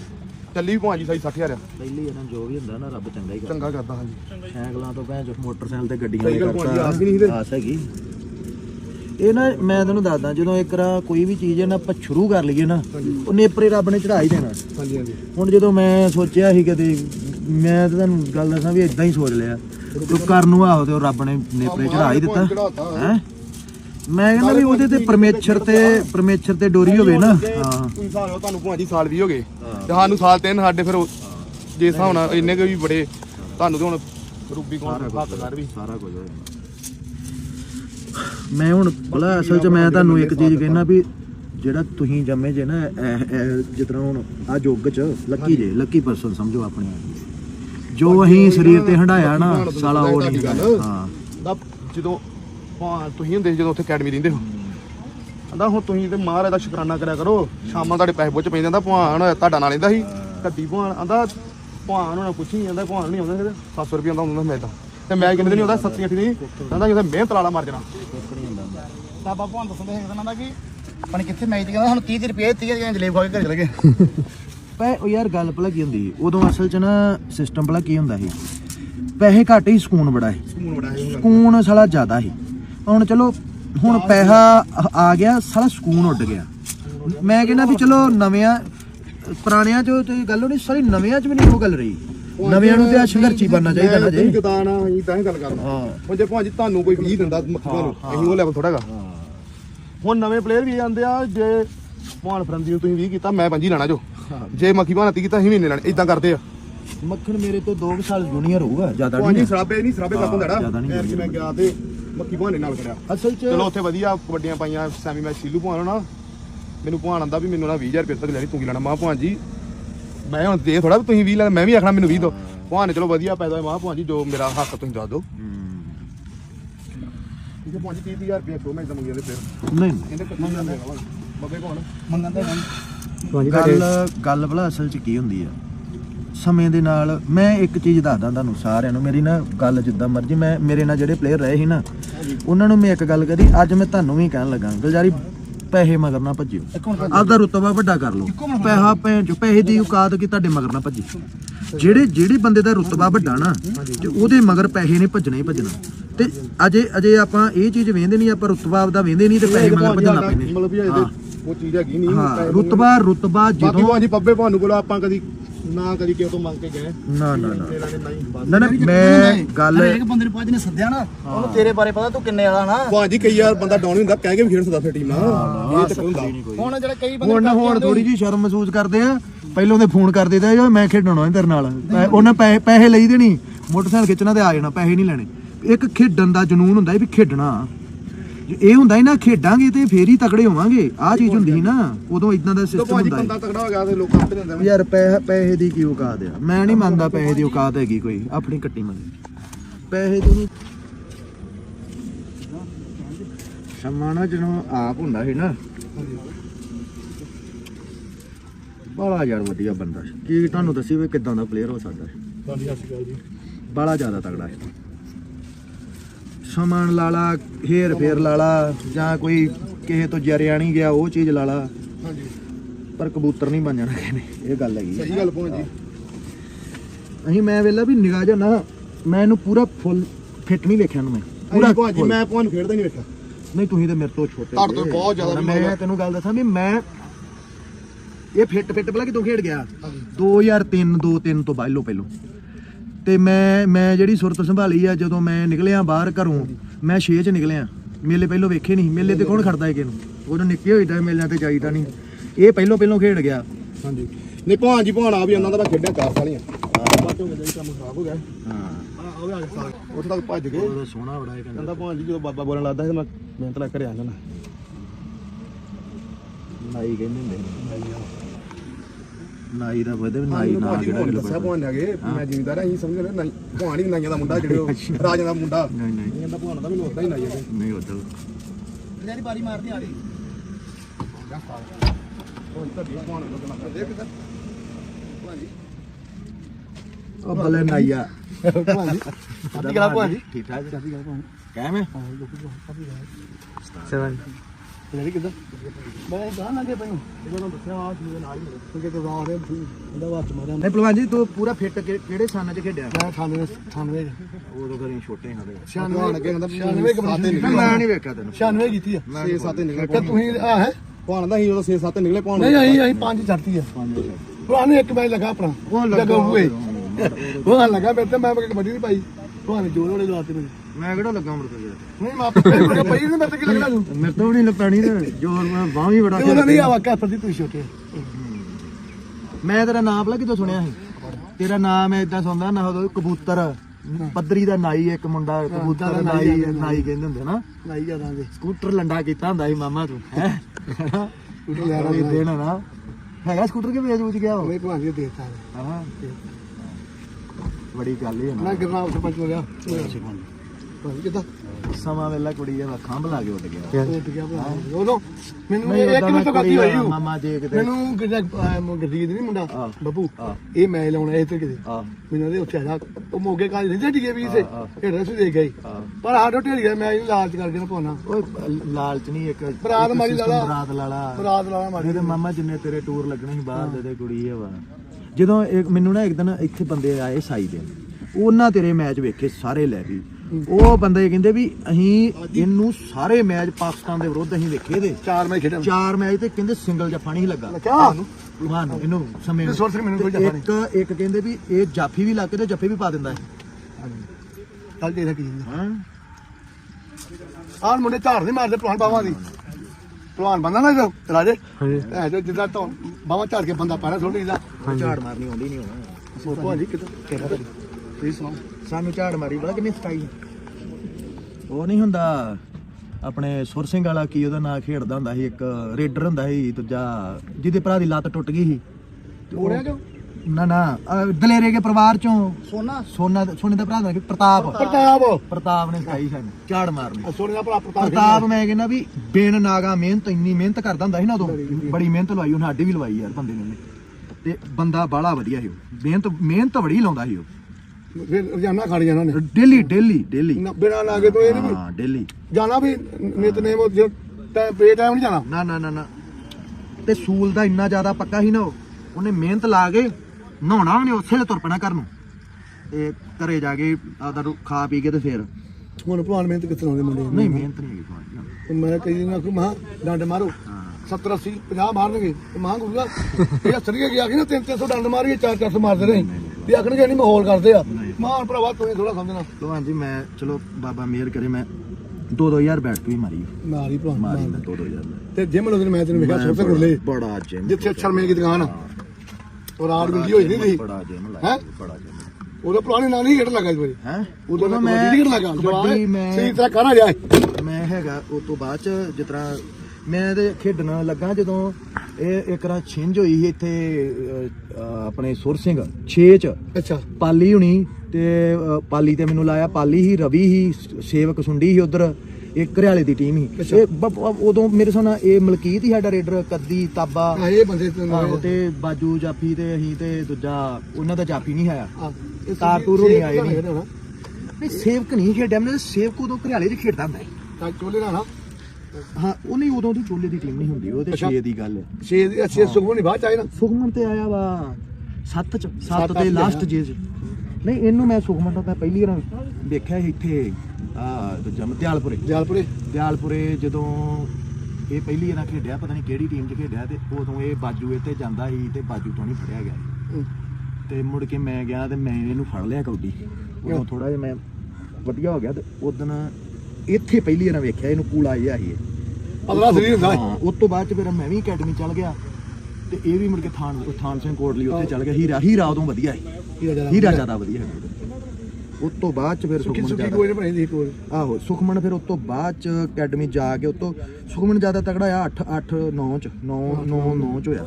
ਚੱਲੀ ਭਵਾਨ ਜੀ ਸਹੀ 60000 ਆ। ਪਹਿਲੀ ਇਹਨਾਂ ਜੋ ਵੀ ਹੁੰਦਾ ਨਾ ਰੱਬ ਚੰਗਾ ਹੀ ਕਰਦਾ। ਚੰਗਾ ਕਰਦਾ ਹਾਂਜੀ। ਸਾਈਕਲਾਂ ਤੋਂ ਭੈਣ ਚੋ ਮੋਟਰਸਾਈਕਲ ਤੇ ਗੱਡੀਆਂ ਸਹੀ ਦੇ ਗੱਲ ਕਰਤਾ ਭਾਜੀ, ਆਸ ਵੀ ਨਹੀਂ ਤੇ। ਆਸ ਹੈਗੀ। ਇਹ ਨਾ ਮੈਂ ਤੈਨੂੰ ਦੱਸਦਾ ਜਦੋਂ ਇੱਕ ਰਾ ਕੋਈ ਵੀ ਚੀਜ਼ ਹੈ ਨਾ ਆਪਾਂ ਸ਼ੁਰੂ ਕਰ ਲਈਏ ਨਾ ਉਹ ਨੇਪਰੇ ਰੱਬ ਨੇ ਚੜਾ ਹੀ ਦੇਣਾ। ਹਾਂਜੀ ਹਾਂਜੀ। ਹੁਣ ਜਦੋਂ ਮੈਂ ਸੋਚਿਆ ਸੀ ਕਦੇ ਮੈਂ ਤਾਂ ਤੁਹਾਨੂੰ ਗੱਲ ਦੱਸਾਂ ਵੀ ਇਦਾਂ ਹੀ ਸੋਚ ਲਿਆ। ਤੂੰ ਕਰਨ ਨੂੰ ਆਹੋ ਤੇ ਉਹ ਰੱਬ ਨੇ ਨੇਪਰੇ ਚੜਾ ਹੀ ਦਿੱਤਾ। ਹੈ? ਮੈਂ ਕਹਿੰਦਾ ਵੀ ਉਹਦੇ ਤੇ ਪਰਮੇਸ਼ਰ ਤੇ ਪਰਮੇਸ਼ਰ ਤੇ ਡੋਰੀ ਹੋਵੇ ਨਾ ਹਾਂ। ਤੁਸੀਂ ਸਾਲ ਹੋ ਤੁਹਾਨੂੰ ਸਾਲ ਵੀ ਹੋ ਗਏ। ਤੇ ਸਾਨੂੰ ਸਾਲ ਤਿੰਨ ਸਾਡੇ ਫਿਰ ਉਹ- ਜੇ ਹਿਸਾਬ ਨਾਲ ਇੰਨੇ ਕੁ ਵੀ ਬੜੇ ਤੁਹਾਨੂੰ ਤੇ ਹੁਣ ਰੂਬੀ ਕੋਲ ਹੱਥ ਕਰ ਵੀ। ਸਾਰਾ ਕੁਝ ਮੈਂ ਹੁਣ ਭਲਾ ਅਸਲ 'ਚ ਮੈਂ ਤੁਹਾਨੂੰ ਇੱਕ ਚੀਜ਼ ਕਹਿਣਾ ਵੀ ਜਿਹੜਾ ਤੁਸੀਂ ਜੰਮੇ ਜੇ ਨਾ ਤਰ੍ਹਾਂ ਹੁਣ ਆ ਯੁੱਗ 'ਚ ਲੱਕੀ ਜੇ ਲੱਕੀ ਪਰਸਨ ਸਮਝੋ ਆਪਣੇ। ਜੋ ਅਸੀਂ ਸਰੀਰ ਤੇ ਹੰਡਾਇਆ ਨਾ ਸਾਲਾ ਉਹ ਨਹੀਂ। ਹਾਂ। ਦਾ ਜਦੋਂ ਤੁਸੀਂ ਹੁੰਦੇ ਜਦੋਂ ਉੱਥੇ ਅਕੈਡਮੀ ਰਹਿੰਦੇ ਹੋ। ਕਹਿੰਦਾ ਹੁਣ ਤੁਸੀਂ ਤੇ ਮਹਾਰਾਜ ਦਾ ਸ਼ੁਕਰਾਨਾ ਕਰਿਆ ਕਰੋ ਸ਼ਾਮਾਂ ਤੁਹਾਡੇ ਪੈਸੇ ਬੁੱਝ ਪੈ ਜਾਂਦਾ ਭਾਣ ਤੁਹਾਡਾ ਨਾਲ ਲੈਂਦਾ ਸੀ। ਕੱਦੀ ਭਾਣ ਆਂਦਾ ਭਾਣ ਨੂੰ ਪੁੱਛੀ ਜਾਂਦਾ ਭਾਣ ਨਹੀਂ ਆਉਂਦਾ 700 ਰੁਪਏ ਆਉਂਦਾ ਹੁੰਦਾ ਮੈਂ ਤਾਂ। ਤੇ ਮੈਂ ਕਿੰਨੇ ਦਿਨ ਨਹੀਂ ਆਉਂਦਾ 70 ਅੱਠੀ ਨਹੀਂ ਕਹਿੰਦਾ ਜਿਵੇਂ ਮਿਹਨਤ ਵਾਲਾ ਮਰ ਜਾਣਾ। ਤਾਂ ਬਾਬਾ ਹੁਣ ਦੱਸਦਾ ਹੈ ਕਹਿੰਦਾ ਕਿ ਪਣੀ ਕਿੱਥੇ ਮੈਚ ਕਹਿੰਦਾ ਸਾਨੂੰ 30 ਰੁਪਏ 30 ਰੁਪਏ ਜਲੇਬ ਖਾ ਕੇ ਘਰ ਚਲੇ ਗਏ। ਪੈ ਉਹ ਯਾਰ ਗੱਲ ਭਲਾ ਕੀ ਹੁੰਦੀ ਉਦੋਂ ਅਸਲ 'ਚ ਨਾ ਸਿਸਟਮ ਭਲਾ ਕੀ ਹੁੰਦਾ ਸੀ? ਪੈਸੇ ਘੱਟ ਹੀ ਸਕੂਨ ਬੜਾ ਸੀ। ਸਕੂਨ ਬੜਾ ਹੈ ਸਕੂਨ ਸਾਲਾ ਜ਼ਿਆਦਾ ਸੀ। ਹੁਣ ਚਲੋ ਹੁਣ ਪੈਸਾ ਆ- ਆ ਗਿਆ ਸਾਲਾ ਸਕੂਨ ਉੱਡ ਗਿਆ। ਮੈਂ ਕਹਿੰਦਾ ਵੀ ਚਲੋ ਨਵਿਆਂ ਪੁਰਾਣਿਆਂ 'ਚ ਤੇ ਗੱਲ ਨਹੀਂ ਸਾਰੀ ਨਵਿਆਂ 'ਚ ਵੀ ਨਹੀਂ ਉਹ ਗੱਲ ਰਹੀ। ਨਵਿਆਂ ਨੂੰ ਤੇ ਆ ਸੰਘਰਸ਼ੀ ਬਣਨਾ ਚਾਹੀਦਾ ਨਾ ਜੇ। ਗਦਾਨ ਆ ਅਸੀਂ ਤਾਂ ਹੀ ਗੱਲ ਕਰਨਾ। ਹਾਂ। ਹੁਣ ਜੇ ਭਾਜੀ ਤੁਹਾਨੂੰ ਕੋਈ 20 ਦਿੰਦਾ ਮੱਖੀਆਂ ਨੂੰ ਅਸੀਂ ਉਹ ਲੈਵਲ ਥੋੜਾਗਾ ਹੁਣ ਨਵੇਂ ਪਲੇਅਰ ਵੀ ਜਾਂਦੇ ਆ ਜੇ ਭਾਣ ਫਰੰਦੀ ਨੂੰ ਤੁਸੀਂ 20 ਕੀਤਾ ਮੈਂ ਪੰਜੀ ਲੈਣਾ ਜੋ। ਜੇ ਮੱਖੀ ਭਾਣਤੀ ਕੀਤਾ ਅਸੀਂ ਮਹੀਨੇ ਲੈਣੇ ਇਦਾਂ ਕਰਦੇ ਆ। ਮੱਖਣ ਮੇਰੇ ਤੋਂ 2 ਸਾਲ ਜੂਨੀਅਰ ਹੋਊਗਾ ਜ਼ਿਆਦਾ ਭਾਜੀ ਨਹੀਂ। ਸਰਾਬੇ ਨਹੀਂ ਸਰਾਬੇ ਕੱਪ ਨਹੀਂ ਐਰ ਮੈਂ ਗਿਆ ਤੇ ਮੱਖੀ ਭਾਣੇ ਨਾਲ ਕਰਿਆ ਅਸਲ 'ਚ ਚਲੋ ਉੱਥੇ ਵਧੀਆ ਕਬੱਡੀਆਂ ਪਾਈਆਂ ਸੈਮੀ ਮੈਚ ਸੀਲੂ ਭਾਣ ਮੈਨੂੰ ਭਾਣ ਆਂਦਾ ਵੀ ਮੈਨੂੰ ਨਾ 20000 ਰੁਪਏ ਤੱਕ ਲੈਣੀ ਤੂੰ ਕੀ ਲੈਣਾ? ਮਾਂ ਭਾਣ ਜੀ ਮੈਂ ਹੁਣ ਦੇ ਥੋੜਾ ਵੀ ਤੁਸੀਂ 20 ਲੈ ਮੈਂ ਵੀ ਆਖਣਾ ਮੈਨੂੰ 20 ਦੋ। ਭਾਣ ਨੇ ਚਲੋ ਵਧੀਆ ਪੈਦਾ ਮਾਂ ਭਾਣ ਜੀ ਜੋ ਮੇਰਾ ਹੱਕ ਤੁਸੀਂ ਦੱਸ ਦਿਓ। ਠੀਕ ਹੈ ਭਾਣ ਜੀ 30000 ਰੁਪਏ ਦੋ ਮੈਂ ਤਾਂ ਮੰਗਿਆ ਤੇ ਫਿਰ। ਨਹੀਂ ਇਹਦੇ ਕੱਟਣ ਜਾਂਦੇ ਬੱਬੇ ਕੋਣ? ਮੰਗਣ ਦੇ ਗੱਲ ਗੱਲ ਭਲਾ ਅਸਲ 'ਚ ਕੀ ਹੁੰਦੀ ਆ? ਸਮੇਂ ਦੇ ਨਾਲ ਮੈਂ ਇੱਕ ਚੀਜ਼ ਦੱਸਦਾ ਤੁਹਾਨੂੰ ਸਾਰਿਆਂ ਨੂੰ। ਮੇਰੀ ਨਾ ਗੱਲ ਜਿੱਦਾਂ ਮਰਜ਼ੀ ਮੈਂ ਮੇਰੇ ਨਾਲ ਜਿਹੜੇ ਪਲੇਅਰ ਰਹੇ ਸੀ ਨਾ ਉਹਨਾਂ ਨੂੰ ਮੈਂ ਇੱਕ ਗੱਲ ਕਰੀ ਅੱਜ ਮੈਂ ਤੁਹਾਨੂੰ ਵੀ ਕਹਿਣ ਲੱਗਾ। ਗੁਲਜ਼ਾਰੀ ਪੈਸੇ ਮਗਰ ਨਾ ਭੱਜਿਓ। ਆਪਦਾ ਰੁਤਬਾ ਵੱਡਾ ਕਰ ਲਓ। ਪੈਸਾ ਭੈਣ ਚੋ ਪੈਸੇ ਦੀ ਔਕਾਤ ਕੀ ਤੁਹਾਡੇ ਮਗਰ ਨਾ ਭੱਜੇ। ਜਿਹੜੇ ਜਿਹੜੇ ਬੰਦੇ ਦਾ ਰੁਤਬਾ ਵੱਡਾ ਨਾ ਤੇ ਉਹਦੇ ਮਗਰ ਪੈਸੇ ਨੇ ਭੱਜਣਾ ਹੀ ਭੱਜਣਾ। ਤੇ ਅਜੇ ਅਜੇ ਆਪਾਂ ਇਹ ਚੀਜ਼ ਵੇਂਦੇ ਨਹੀਂ ਆਪਾਂ ਰੁਤਬਾ ਆਪਦਾ ਵੇਂਦੇ ਨਹੀਂ ਤੇ ਪੈਸੇ ਮਗਰ ਭੱਜਣਾ ਪੈਂਦੇ। ਮਤਲਬ ਵੀ ਇਹਦੇ ਉਹ ਚੀਜ਼ ਹੈਗੀ ਨਹੀਂ ਰੁਤਬਾ ਰੁਤਬਾ ਬਾਕੀ ਜਦੋਂ ਭਾਜੀ ਪੱਬੇ ਭਾਨੂੰ ਕੋਲ ਆਪਾਂ ਕਦੀ ਨਾ ਕਦੀ ਕਿਸੇ ਤੋਂ ਮੰਗ ਕੇ ਗਏ। ਨਾ ਨਾ ਨਾ। ਤੇਰਾ ਨੇ ਨਹੀਂ ਬਸ। ਨਾ ਨਾ ਮੈਂ ਗੱਲ ਹਰੇਕ ਬੰਦੇ ਨੂੰ ਪੰਜ ਨੇ ਸੱਦਿਆ ਨਾ ਉਹਨੂੰ ਤੇਰੇ ਬਾਰੇ ਪਤਾ ਤੂੰ ਕਿੰਨੇ ਵਾਲਾ ਨਾ। ਭਾਜੀ ਕਈ ਯਾਰ ਬੰਦਾ ਡਾਊਨ ਹੁੰਦਾ ਕਹਿ ਕੇ ਵੀ ਖੇਡ ਸਕਦਾ ਫਿਰ ਟੀਮ ਨਾਲ। ਇਹ ਚੱਕਰ ਹੁੰਦਾ। ਹੁਣ ਜਿਹੜੇ ਕਈ ਬੰਦੇ ਹੁਣ ਹੁਣ ਥੋੜੀ ਜੀ ਸ਼ਰਮ ਮਹਿਸੂਸ ਕਰਦੇ ਆ। ਪਹਿਲੋਂ ਦੇ ਫੋਨ ਕਰਦੇ ਤੇ ਯਾਰ ਮੈਂ ਖੇਡਣਾ ਤੇਰੇ ਨਾਲ। ਉਹਨਾਂ ਪੈਸੇ ਪੈਸੇ ਲਈ ਦੇ ਨਹੀਂ ਮੋਟਰਸਾਈਕਲ ਖਿੱਚਣਾ ਤੇ ਆ ਜਾਣਾ ਪੈਸੇ ਨਹੀਂ ਲੈਣੇ। ਇੱਕ ਖੇਡਣ ਦਾ ਜਨੂਨ ਹੁੰਦਾ ਵੀ ਖੇਡਣਾ। ਜੇ ਇਹ ਹੁੰਦਾ ਹੀ ਨਾ ਖੇਡਾਂਗੇ ਤੇ ਫੇਰ ਹੀ ਤਕੜੇ ਹੋਵਾਂਗੇ। ਆਹ ਚੀਜ਼ ਹੁੰਦੀ ਸੀ ਨਾ ਉਦੋਂ ਇਦਾਂ ਦਾ ਸਿਸਟਮ ਭਾਜੀ ਹੁੰਦਾ ਬੰਦਾ ਸੀ ਤਗੜਾ ਹੋ ਗਿਆ ਤੇ ਲੋਕ ਆਪੇ ਦਿੰਦੇ ਨੇ ਯਾਰ ਪੈਸੇ ਪੈਸੇ ਦੀ ਕੀ ਔਕਾਤ ਆ? ਮੈਂ ਨਹੀਂ ਮੰਨਦਾ ਪੈਸੇ ਦੀ ਔਕਾਤ ਹੈਗੀ ਕੋਈ ਆਪਣੀ ਕੱਟੀ ਮੰਗੀ ਪੈਸੇ ਦੀ ਨਹੀਂ। ਸਮਾਣਾ ਜਦੋਂ ਆਪ ਹੁੰਦਾ ਸੀ ਨਾ ਬੜਾ ਯਾਰ ਵਧੀਆ ਬੰਦਾ ਸੀ। ਕੀ ਤੁਹਾਨੂੰ ਦੱਸੀ ਵੀ ਕਿਦਾਂ ਦਾ ਪਲੇਅਰ ਹੋ ਸਕਦਾ ਸੀ? ਹਾਂਜੀ ਸਤਿ ਸ਼੍ਰੀ ਅਕਾਲ ਜੀ। ਬੜਾ ਜ਼ਿਆਦਾ ਤਗੜਾ ਸੀ। ਸਮਾਨ ਲਾਲਾ ਹੇਰ ਫੇਰ ਲਾਲਾ ਜਾਂ ਕੋਈ ਕਿਸੇ ਤੋਂ ਜਰਿਆ ਨਹੀਂ ਗਿਆ ਉਹ ਚੀਜ਼ ਲਾਲਾ ਹਾਂਜੀ। ਪਰ ਕਬੂਤਰ ਨਹੀਂ ਬਣ ਜਾਣਾ ਨੇ ਇਹ ਗੱਲ ਹੈਗੀ। ਸਹੀ ਗੱਲ ਭਾਜੀ ਅਸੀਂ ਮੈਂ ਵੇਲਾ ਵੀ ਨਿਗਾਹ ਜਾ ਨਾ ਮੈਂ ਇਹਨੂੰ ਪੂਰਾ ਫੁੱਲ ਫਿੱਟ ਨਹੀਂ ਵੇਖਿਆ ਨੂੰ ਮੈਂ। ਪੂਰਾ ਭਾਜੀ। ਮੈਂ ਭਾਨੂੰ ਖੇਡਦਾ ਹੀ ਨਹੀਂ ਵੇਖਿਆ। ਨਹੀਂ ਤੁਸੀਂ ਤੇ ਮੇਰੇ ਤੋਂ ਛੋਟੇ ਤੁਹਾਡੇ ਤੋਂ ਜੇ। ਬਹੁਤ ਜ਼ਿਆਦਾ ਮੈਂ ਮੈਂ- ਤੈਨੂੰ ਗੱਲ ਦੱਸਾਂ ਵੀ ਮੈਂ ਇਹ ਫਿੱਟ ਫਿੱਟ ਪਹਿਲਾਂ ਕਿਦੋਂ ਖੇਡ ਗਿਆ? 2003 2 3 ਤੋਂ ਪਹਿਲੋਂ ਪਹਿਲੋਂ। ਤੇ ਮੈਂ ਮੈਂ ਜਿਹੜੀ ਸੁਰਤ ਸੰਭਾਲੀ ਆ ਜਦੋਂ ਮੈਂ ਨਿਕਲਿਆ ਬਾਹਰ ਘਰੋਂ ਮੈਂ 6 ਚ ਨਿਕਲਿਆ। ਮੇਲੇ ਪਹਿਲੋਂ ਵੇਖੇ ਨਹੀਂ ਮੇਲੇ ਤੇ ਕੌਣ ਖੜਦਾ ਹੈ ਕਿਨੂੰ ਉਦੋਂ ਨਿੱਕੇ ਹੋਈ ਤਾਂ ਮੇਲਿਆਂ ਤੇ ਜਾਈਦਾ ਨਹੀਂ। ਇਹ ਪਹਿਲੋਂ ਪਹਿਲੋਂ ਖੇਡ ਗਿਆ। ਹਾਂਜੀ। ਨਹੀਂ ਭਾਜੀ ਭਾਣਾ ਵੀ ਉਹਨਾਂ ਦਾ ਮੈਂ ਖੇਡਿਆ ਚਾਰ ਸਾਲੀਆਂ। ਬਾਅਦ ਚੋਂ ਮੇਰੇ ਕੰਮ ਖਰਾਬ ਹੋ ਗਿਆ। ਹਾਂ। ਉੱਥੇ ਤੱਕ ਭੱਜ ਗਏ। ਉਹ ਸੋਹਣਾ ਬੜਾ ਇਹ ਕਹਿੰਦਾ। ਭਾਜੀ ਜਦੋਂ ਬਾਬਾ ਬੋਲਣ ਲੱਗਦਾ ਸੀ ਮੈਂ ਮਿਹਨਤ ਲੈ ਕੇ ਆ ਜਾਣਾ ਨਾਈ ਕਹਿੰਦੇ ਹੁੰਦੇ ਨੇ। ਨਾਈ ਦਾ ਬਦੇ ਨਾਈ ਨਾ ਭਾਜੀ ਕਿਹੜਾ ਨੂੰ ਦੱਸਿਆ ਭਾਣ ਹੈਗੇ ਮੈਂ ਜ਼ਿਮੀਦਾਰ ਅਸੀਂ ਸਮਝ ਰਹੇ ਨਹੀਂ ਭਾਣ ਹੀ ਨਾਈਆਂ ਦਾ ਮੁੰਡਾ ਜਿਹੜੇ ਉਹ ਰਾਜਾ ਦਾ ਮੁੰਡਾ। ਨਹੀਂ ਨਹੀਂ। ਕਹਿੰਦਾ ਭਾਣ ਦਾ ਮੈਨੂੰ ਉਦਾਂ ਹੀ ਨਾਈ ਹੈ ਨਹੀਂ ਉਧਰ ਜਿਹੜੀ ਬਾਰੀ ਮਾਰਦੀ ਆ ਰਹੀ। ਹੁਣ ਤੁਹਾਡੀ ਭਾਣ ਦਾ ਕਿੰਨਾ ਦੇਖ ਕਿਦਾਂ ਉਹ ਭਲੇ ਨਾਈਆ ਭਾਜੀ ਸਾਡੀ ਗੱਲ ਭਾਜੀ ਠੀਕ ਠਾਕ ਸਾਡੀ ਗੱਲ ਭਾਜੀ ਕਹਿ ਮੈਂ ਸਵਾਲ ਜਿਹੜੀ ਕਿਦਾਂ? ਮੈਂ ਗਾਂ ਲੱਗੇ ਪਈ ਇਹਨਾਂ ਨੂੰ ਦੱਸਿਆ ਆ ਚੀਜ਼ ਨਾਲ ਹੀ ਕਿਉਂਕਿ ਤੇ ਰਾਹ ਦੇ ਉਹਦਾ ਵਾਸਤ ਮਾਰਿਆ ਨਹੀਂ ਪਹਿਲਵਾਨ ਜੀ ਤੂੰ ਪੂਰਾ ਫਿੱਟ ਕਿਹੜੇ ਸਾਨਾਂ 'ਚ ਖੇਡਿਆ? ਮੈਂ 98 98 ਉਦੋਂ ਕਰੀ ਛੋਟੇ ਹਾਂ 96 ਲੱਗੇ ਕਹਿੰਦਾ 96 ਸਾਤੇ ਮੈਂ ਨਹੀਂ ਵੇਖਿਆ ਤੈਨੂੰ। 96 ਕੀਤੀ ਆ। 6 7 ਨਿਕਲੇ। ਤੇ ਤੁਸੀਂ ਆ ਹੈ? ਭਾਣ ਦਾ ਹੀ ਉਦੋਂ 6 7 ਨਿਕਲੇ ਭਾਣ ਨਹੀਂ ਅਸੀਂ ਅਸੀਂ ਪੰਜ ਚੜਤੀ ਆ। ਪੁਰਾਣੇ ਇੱਕ ਮੈਚ ਲੱਗਾ ਆਪਣਾ। ਉਹ ਲੱਗਾ ਹੋਏ ਉਹ ਲੱਗਾ ਮੇਰੇ ਤੇ ਮੈਂ ਕਬੱਡੀ ਨਹੀਂ ਪਾਈ। ਪੁਰਾਣੇ ਜੋਰ ਵਾਲੇ ਲਾਤੇ ਮੈਨੂੰ। ਮੈਂ ਕਿਹੜਾ ਲੱਗਾ ਕੇ ਯਾਰ ਨਹੀਂ ਮੈਂ ਆਪੇ ਮੈਂ ਪਈ ਨਹੀਂ ਮੇਰੇ ਤੇ ਕੀ ਲੱਗਣਾ? ਤੂੰ ਮੇਰੇ ਤੋਂ ਵੀ ਨਹੀਂ ਲੱਪਣੀ ਤੇ ਜੋਰ ਮੈਂ ਬਾਹ ਵੀ ਬੜਾ ਨਹੀਂ ਆਵਾ ਕਾ ਦੀ ਤੂੰ ਛੋਟੇ ਮੈਂ ਤੇਰਾ ਨਾਮ ਪਲਾ ਕਿਤੋਂ ਸੁਣਿਆ ਸੀ? ਤੇਰਾ ਨਾਮ ਮੈਂ ਇਦਾਂ ਸੁਣਦਾ ਨਾ ਉਦੋਂ ਕਬੂਤਰ ਪੱਧਰੀ ਦਾ ਨਾਈ ਇੱਕ ਮੁੰਡਾ ਕਬੂਤਰ ਦਾ ਨਾਈ ਨਾਈ ਕਹਿੰਦੇ ਹੁੰਦੇ ਨਾ। ਲਾਈ ਜਾਦਾਂ ਦੇ ਸਕੂਟਰ ਲੰਡਾ ਕੀਤਾ ਹੁੰਦਾ ਸੀ ਮਾਮਾ ਤੂੰ ਹੈ? ਸਕੂਟਰ ਲੈ ਇਹ ਦੇਣਾ ਨਾ। ਹੈਗਾ ਸਕੂਟਰ ਕਿ ਵੇਚ ਵੂਚ ਗਿਆ ਉਹ? ਮੈਂ ਭਾਂਜੀ ਦੇਤਾ। ਹਾਂ। ਬੜੀ ਗੱਲ ਹੀ ਮੈਂ ਗਿਰਨਾ ਸਰਪੰਚ ਹੋ ਗਿਆ। ਕਿਦਾਂ? ਸਮਾਂ ਵੇਲਾ ਕੁੜੀ ਦਾ ਖੰਭ ਲਾ ਕੇ ਉੱਡ ਗਿਆ। ਉੱਠ ਗਿਆ ਭਰਾ ਉਦੋਂ ਮੈਨੂੰ ਨਹੀਂ, ਇਹ ਓਦਾਂ ਕਿਵੇਂ ਤੋਂ ਕਰਦੀ ਹੋਈ ਹੂੰ। ਮਾਮਾ ਜੀ ਕਿਤੇ ਮੈਨੂੰ ਕਿਤੇ ਗੱਡੀ ਨਹੀਂ ਮੁੰਡਾ ਹਾਂ। ਬੱਬੂ ਹਾਂ। ਇਹ ਮੈਂ ਲਾਉਣਾ ਇਹ ਤੇ ਕਿਤੇ ਆ ਮੈਨੂੰ ਉਹਦੇ ਉੱਥੇ ਆ ਜਾ ਉਹ ਮੋਗੇ ਕਾਲ ਨਹੀਂ ਡਿੱਗੇ ਵੀ ਇਸੇ ਹਾਂ, ਇਹ ਰਸ ਦੇ ਗਈ ਹਾਂ। ਪਰ ਆਡੋ ਢੇੜ ਗਿਆ ਮੈਂ ਇਹਨੂੰ ਲਾਲਚ ਕਰਕੇ ਨਾ ਪਾਉਣਾ। ਓਏ ਲਾਲਚ ਨਹੀਂ ਇੱਕ ਬਰਾਤ ਇੱਕ ਮਾਰੀ system ਲਾਲਾ। ਬਰਾਤ ਲਾਲਾ। ਬਰਾਤ ਲਾਣਾ ਮਾਰੀ। ਮੇਰੇ ਮਾਮਾ ਜਿੰਨੇ ਤੇਰੇ ਟੂਰ ਲੱਗਣੇ ਸੀ ਬਾਹਰ ਦੇ ਦੇ ਕੁੜੀ ਆ ਵਾ। ਜਦੋਂ ਇੱਕ ਮੈਨੂੰ ਨਾ ਇੱਕ ਦਿਨ ਇੱਥੇ ਬੰਦੇ ਆਏ ਸਾਈ ਦੇ। ਉਹਨਾਂ ਤੇਰੇ ਮੈਚ ਵੇਖੇ ਸਾਰੇ ਲੈ ਵੀ ਉਹ ਬੰਦੇ ਕਹਿੰਦੇ ਵੀ ਅਸੀਂ ਇਹਨੂੰ ਸਾਰੇ ਮੈਚ ਪਾਕਿਸਤਾਨ ਦੇ ਵਿਰੁੱਧ ਅਸੀਂ ਵੇਖੇ ਦੇ ਚਾਰ ਮੈਂ ਖੇਡਾਂ ਚਾਰ ਮੈਚ ਤੇ ਕਹਿੰਦੇ ਸਿੰਗਲ ਜੱਫਾ ਨਹੀਂ ਲੱਗਾ। ਕਿਆ ਭਲਵਾਨ ਨੂੰ ਇਹਨੂੰ ਸਮੇਂ ਮੈਨੂੰ ਇੱਕ ਇੱਕ ਕਹਿੰਦੇ ਵੀ ਇਹ ਜਾਫੀ ਵੀ ਲਾ ਕੇ ਤੇ ਜੱਫੇ ਵੀ ਪਾ ਦਿੰਦਾ ਹੈ। ਚੱਲ ਦੇ ਕੀ ਹਾਂ। ਆਹ ਮੁੰਡੇ ਝਾੜ ਨਹੀਂ ਮਾਰਦੇ ਭਲਵਾਨ ਬਾਵਾਂ ਦੀ। ਭਲਵਾਨ ਬੰਦਾ ਨਾ ਜੋ ਰਾਜੇ। ਹਾਂਜੀ। ਇਹ ਜੋ ਜਿੱਦਾਂ ਤੋਂ ਬਾਵਾਂ ਝਾੜ ਕੇ ਬੰਦਾ ਪਾਣਾ ਥੋੜੀ ਦਾ ਝਾੜ ਮਾਰਨੀ ਆਉਂਦੀ ਨਹੀਂ ਹੋਣਾ। ਸੋਪੋ ਜੀ ਕਿਦਾਂ? ਕਿਹੜਾ ਤੁਸੀਂ ਸੁਣਾਓ। ਸਾਨੂੰ ਝਾੜ ਮਾਰੀ ਬੜਾ ਕਿੰਨੀ ਸਟਾਈ ਉਹ ਨਹੀਂ ਹੁੰਦਾ ਆਪਣੇ ਸੁਰ ਸਿੰਘ ਵਾਲਾ ਕੀ ਉਹਦਾ ਨਾਂ ਖੇਡਦਾ ਹੁੰਦਾ ਸੀ ਇੱਕ ਰੇਡਰ ਹੁੰਦਾ ਸੀ ਦੂਜਾ ਜਿਹਦੇ ਭਰਾ ਦੀ ਲੱਤ ਟੁੱਟ ਗਈ ਸੀ। ਤੇ ਉਹ- ਮੋੜਿਆ ਨਾ ਨਾ ਅਹ ਦਲੇਰੇ ਦੇ ਪਰਿਵਾਰ ਚੋਂ। ਸੋਨਾ? ਸੋਨਾ ਸੋਨੇ ਦਾ ਭਰਾ ਦਾ? ਪ੍ਰਤਾਪ। ਪ੍ਰਤਾਪ। ਪ੍ਰਤਾਪ ਨੇ ਸਿਖਾਈ ਸਾਨੂੰ ਝਾੜ ਮਾਰਨੀ ਸੋਨੇ ਦਾ ਭਰਾ ਪ੍ਰਤਾਪ ਪ੍ਰਤਾਪ ਮੈਂ ਕਹਿੰਦਾ ਵੀ ਬਿਨ ਨਾਗਾ ਮਿਹਨਤ ਇੰਨੀ ਮਿਹਨਤ ਕਰਦਾ ਹੁੰਦਾ ਸੀ ਨਾ ਉਦੋਂ। ਬੜੀ ਮਿਹਨਤ। ਲਵਾਈ ਉਹਨੇ ਸਾਡੀ ਵੀ ਲਵਾਈ ਯਾਰ ਬੰਦੇ ਨੇ ਉਹਨੇ। ਤੇ ਬੰਦਾ ਬਾਹਲਾ ਵਧੀਆ ਸੀ ਉਹ। ਮਿਹਨਤ ਮਿਹਨਤ ਬੜੀ ਲਾਉਂਦਾ ਸੀ ਉਹ। ਫਿਰ ਰੋਜ਼ਾਨਾ ਖਾਣੀ ਜਾਣਾ ਨੇ। Daily daily daily. ਨਾ- ਬਿਨਾਂ ਲਾਗੇ ਤੋਂ ਇਹ ਨਹੀਂ ਹਾਂ ਡੇਲੀ। ਜਾਣਾ ਵੀ ਨਿਤਨੇਮ ਜੋ ਟਾਈਮ ਬੇ ਟਾਈਮ ਨਹੀਂ ਜਾਣਾ। ਨਾ ਨਾ ਨਾ ਨਾ। ਤੇ ਸੂਲ ਦਾ ਇੰਨਾ ਜ਼ਿਆਦਾ ਪੱਕਾ ਸੀ ਨਾ ਉਹ ਉਹਨੇ ਮਿਹਨਤ ਲਾ ਕੇ ਨਹਾਉਣਾ ਉਹਨੇ ਉਸੇ ਵੇਲੇ ਤੁਰ ਪੈਣਾ ਘਰ ਨੂੰ। ਤੇ ਘਰੇ ਜਾ ਕੇ ਆਦਾ ਖਾ ਪੀ ਕੇ ਤੇ ਫੇਰ। ਹੁਣ ਭਲਵਾਨ ਮਿਹਨਤ ਕਿੱਥੇ ਲਾਉਂਦੇ ਮੁੰਡੇ ਨਹੀਂ ਮਿਹਨਤ ਨਹੀਂ ਹੈਗੀ ਨਾ। ਤੇ ਮੈਂ ਕਈ ਦਿਨ ਆਖੂ ਮਹਾ ਡੰਡ ਮਾਰੋ। 70 80 50 ਮਾਰਨਗੇ। ਤੇ ਮਾਂ ਗੁਰੂਆ ਇਹ ਅਸਰੀਏ ਗਿਆ ਕਿ ਨਾ 3 300 ਡੰਡ ਮਾਰੀਏ 4 400 ਮਾਰਦੇ ਰਹੇ। ਤੇ ਆਖਣਗੇ ਨਹੀਂ ਮਾਹੌਲ ਕਰਦੇ ਆ। ਮਾਂ ਭਰਾਵਾ ਤੂੰ ਥੋੜਾ ਸਮਝਣਾ। ਲੋ ਹਾਂਜੀ ਮੈਂ ਚਲੋ ਬਾਬਾ ਮਿਹਰ ਕਰੇ ਮੈਂ 2-2000 ਬੈਠ ਕੇ ਵੀ ਮਾਰੀ। ਮਾਰੀ ਭਲਵਾਨ ਮਾਰੀ ਮੈਂ 2-2000 ਤੇ ਜਿਮ ਲੋਕ ਨੇ ਮੈਂ ਤੈਨੂੰ ਵੇਖਿਆ ਸੋਤੇ ਗੁਰਲੇ ਬੜਾ ਜਿਮ ਜਿੱਥੇ ਸ਼ਰਮੇ ਦੀ ਦੁਕਾਨ ਆ। ਉਹ ਰਾਤ ਮਿਲਦੀ ਹੋਈ ਨਹੀਂ ਸੀ ਬੜਾ ਜਿਮ ਹੈਂ? ਲਾਇਆ ਬੜਾ ਜਿਮ ਉਹਦਾ ਪੁਰਾਣੇ ਨਾਲ ਨਹੀਂ ਖੇਡ ਲੱਗਾ ਇਸ ਵਾਰੀ ਹੈ? ਉਦੋਂ ਮੈਂ ਕਬੱਡੀ ਖੇਡ ਲੱਗਾ ਕਬੱਡੀ ਮੈਂ ਸਹੀ ਤਰ੍ਹਾਂ ਕਹਣਾ ਜਾਏ। ਮੈਂ ਹੈਗਾ ਉਸ ਤੋਂ ਬਾਅਦ ਚ ਜਿਸ ਤਰ੍ਹਾਂ ਮੈਂ ਤੇ ਖੇਡਣ ਲੱਗਾ ਜਦੋਂ ਇਹ ਇੱਕ ਰਾਂ ਛਿੰਝ ਹੋਈ ਸੀ ਇੱਥੇ ਆਪਣੇ ਸੁਰ ਸਿੰਘ 6 ਚ। ਅੱਛਾ। ਪਾਲੀ ਹੁਣੀ ਤੇ ਪਾਲੀ ਤੇ ਮੈਨੂੰ ਲਾਇਆ। ਪਾਲੀ ਹੀ ਰਵੀ ਹੀ ਸੇਵਕ ਸੁੰਡੀ ਸੀ ਉਧਰ। ਇਹ ਘਰਿਆਲੇ ਦੀ ਟੀਮ ਅੱਛਾ। ਇਹ ਬ- ਬ- ਉਦੋਂ ਮੇਰੇ ਸਾਹਮਣੇ ਇਹ ਮਲਕੀਤ ਹੀ ਸਾਡਾ ਰੇਡਰ ਕੱਦੀ ਤਾਬਾ। ਆ ਇਹ ਬੰਦੇ ਤੇ ਆਹੋ ਤੇ ਬਾਜੂ ਜਾਫੀ ਤੇ ਅਸੀਂ ਤੇ ਦੂਜਾ ਉਹਨਾਂ ਦਾ ਜਾਫੀ ਨਹੀਂ ਆਇਆ। ਆ, ਇਹ ਤਾਰ ਸੀ- ਤੂਰ ਹੋਣੀ ਆਏ ਨਹੀਂ। ਨਹੀਂ ਸੇਵਕ ਨਹੀਂ ਖੇਡਿਆ। ਮੈਂ ਸੇਵਕ ਉਦੋਂ ਘਰਿਆਲੇ 'ਚ ਖੇਡਦਾ ਹੁੰਦਾ ਸੀ। ਤਾਂ ਚੋਲੇ ਨਾ ਹਾਂ ਉਹ ਨਹੀਂ ਉਦੋਂ ਦੀ ਚੋਲੇ ਦੀ ਟੀਮ ਨਹੀਂ ਹੁੰਦੀ ਉਹ ਤੇ ਅੱਛਾ। 6 ਦੀ ਗੱਲ ਹੈ। ਛੇ ਅੱਛੇ ਸੁਖਮਨ ਨਹੀਂ ਬਾਅਦ ਚ ਆਏ ਨਾ? ਸੁਖਮਨ ਤੇ ਆਇਆ ਵਾ। 7 ਚ 7 ਸੱਤ ਤੇ ਲਾਸਟ। ਜੇ ਚ ਨਹੀਂ ਇਹਨੂੰ ਮੈਂ ਸੁਖਮਨ ਤੋਂ ਮੈਂ ਪਹਿਲੀ ਵਾਰ ਦੇਖਿਆ ਸੀ ਇੱਥੇ ਆ ਦੂਜਾ ਮਤਿਆਲਪੁਰੇ ਜਾਲਪੁਰੇ ਦਿਆਲਪੁਰੇ? ਜਦੋਂ ਇਹ ਪਹਿਲੀ ਵਾਰ ਖੇਡਿਆ ਪਤਾ ਨਹੀਂ ਕਿਹੜੀ ਟੀਮ 'ਚ ਖੇਡਿਆ ਤੇ ਉਦੋਂ ਇਹ ਬਾਜੂ ਇੱਥੇ ਜਾਂਦਾ ਸੀ ਤੇ ਬਾਜੂ ਤੋਂ ਨਹੀਂ ਫੜਿਆ ਗਿਆ। ਤੇ ਮੁੜ ਕੇ ਮੈਂ ਗਿਆ ਤੇ ਮੈਂ ਇਹਨੂੰ ਫੜ ਲਿਆ ਕਬੱਡੀ। ਉਦੋਂ ਥੋੜਾ ਜਿਹਾ ਮੈਂ ਵਧੀਆ ਹੋ ਗਿਆ ਤੇ ਉਦੋਂ ਇੱਥੇ ਪਹਿਲੀ ਵਾਰ ਵੇਖਿਆ ਇਹਨੂੰ ਕੂਲਾ ਜਿਹਾ ਸੀ ਇਹ। ਪਤਲਾ ਸਰੀਰ ਹੁੰਦਾ ਸੀ। ਹਾਂ ਉਸ ਤੋਂ ਬਾਅਦ ਚ ਫਿਰ ਮੈਂ ਵੀ ਅਕੈਡਮੀ ਚੱਲ ਗਿਆ ਤੇ ਇਹ ਵੀ ਮੁੜ ਕੇ ਥਾਨ ਥਾਨ ਸਿੰਘ ਕੋਟਲੀ ਉੱਥੇ ਚੱਲ ਗਿਆ। ਹੀਰਾ ਹੀਰਾ ਉਦੋਂ ਵਧੀਆ ਸੀ। ਹੀਰਾ ਜ਼ਿਆਦਾ ਹੀਰਾ ਜ਼ਿਆਦਾ ਵਧੀਆ ਹੈ ਉਸ ਤੋਂ ਬਾਅਦ ਚ ਫਿਰ ਸੁਖਮਨ ਜ਼ਿਆਦਾ ਕੋਈ ਨਹੀਂ ਬਣੀ ਦੀ ਕੋਈ ਆਹੋ ਸੁਖਮਨ ਫਿਰ ਉਸ ਤੋਂ ਬਾਅਦ ਚ ਅਕੈਡਮੀ ਜਾ ਕੇ ਉਸ ਤੋਂ ਸੁਖਮਨ ਜ਼ਿਆਦਾ ਤਕੜਾ ਆ 8 8 9 ਚ। 9 9 9 ਚ। ਹੋਇਆ।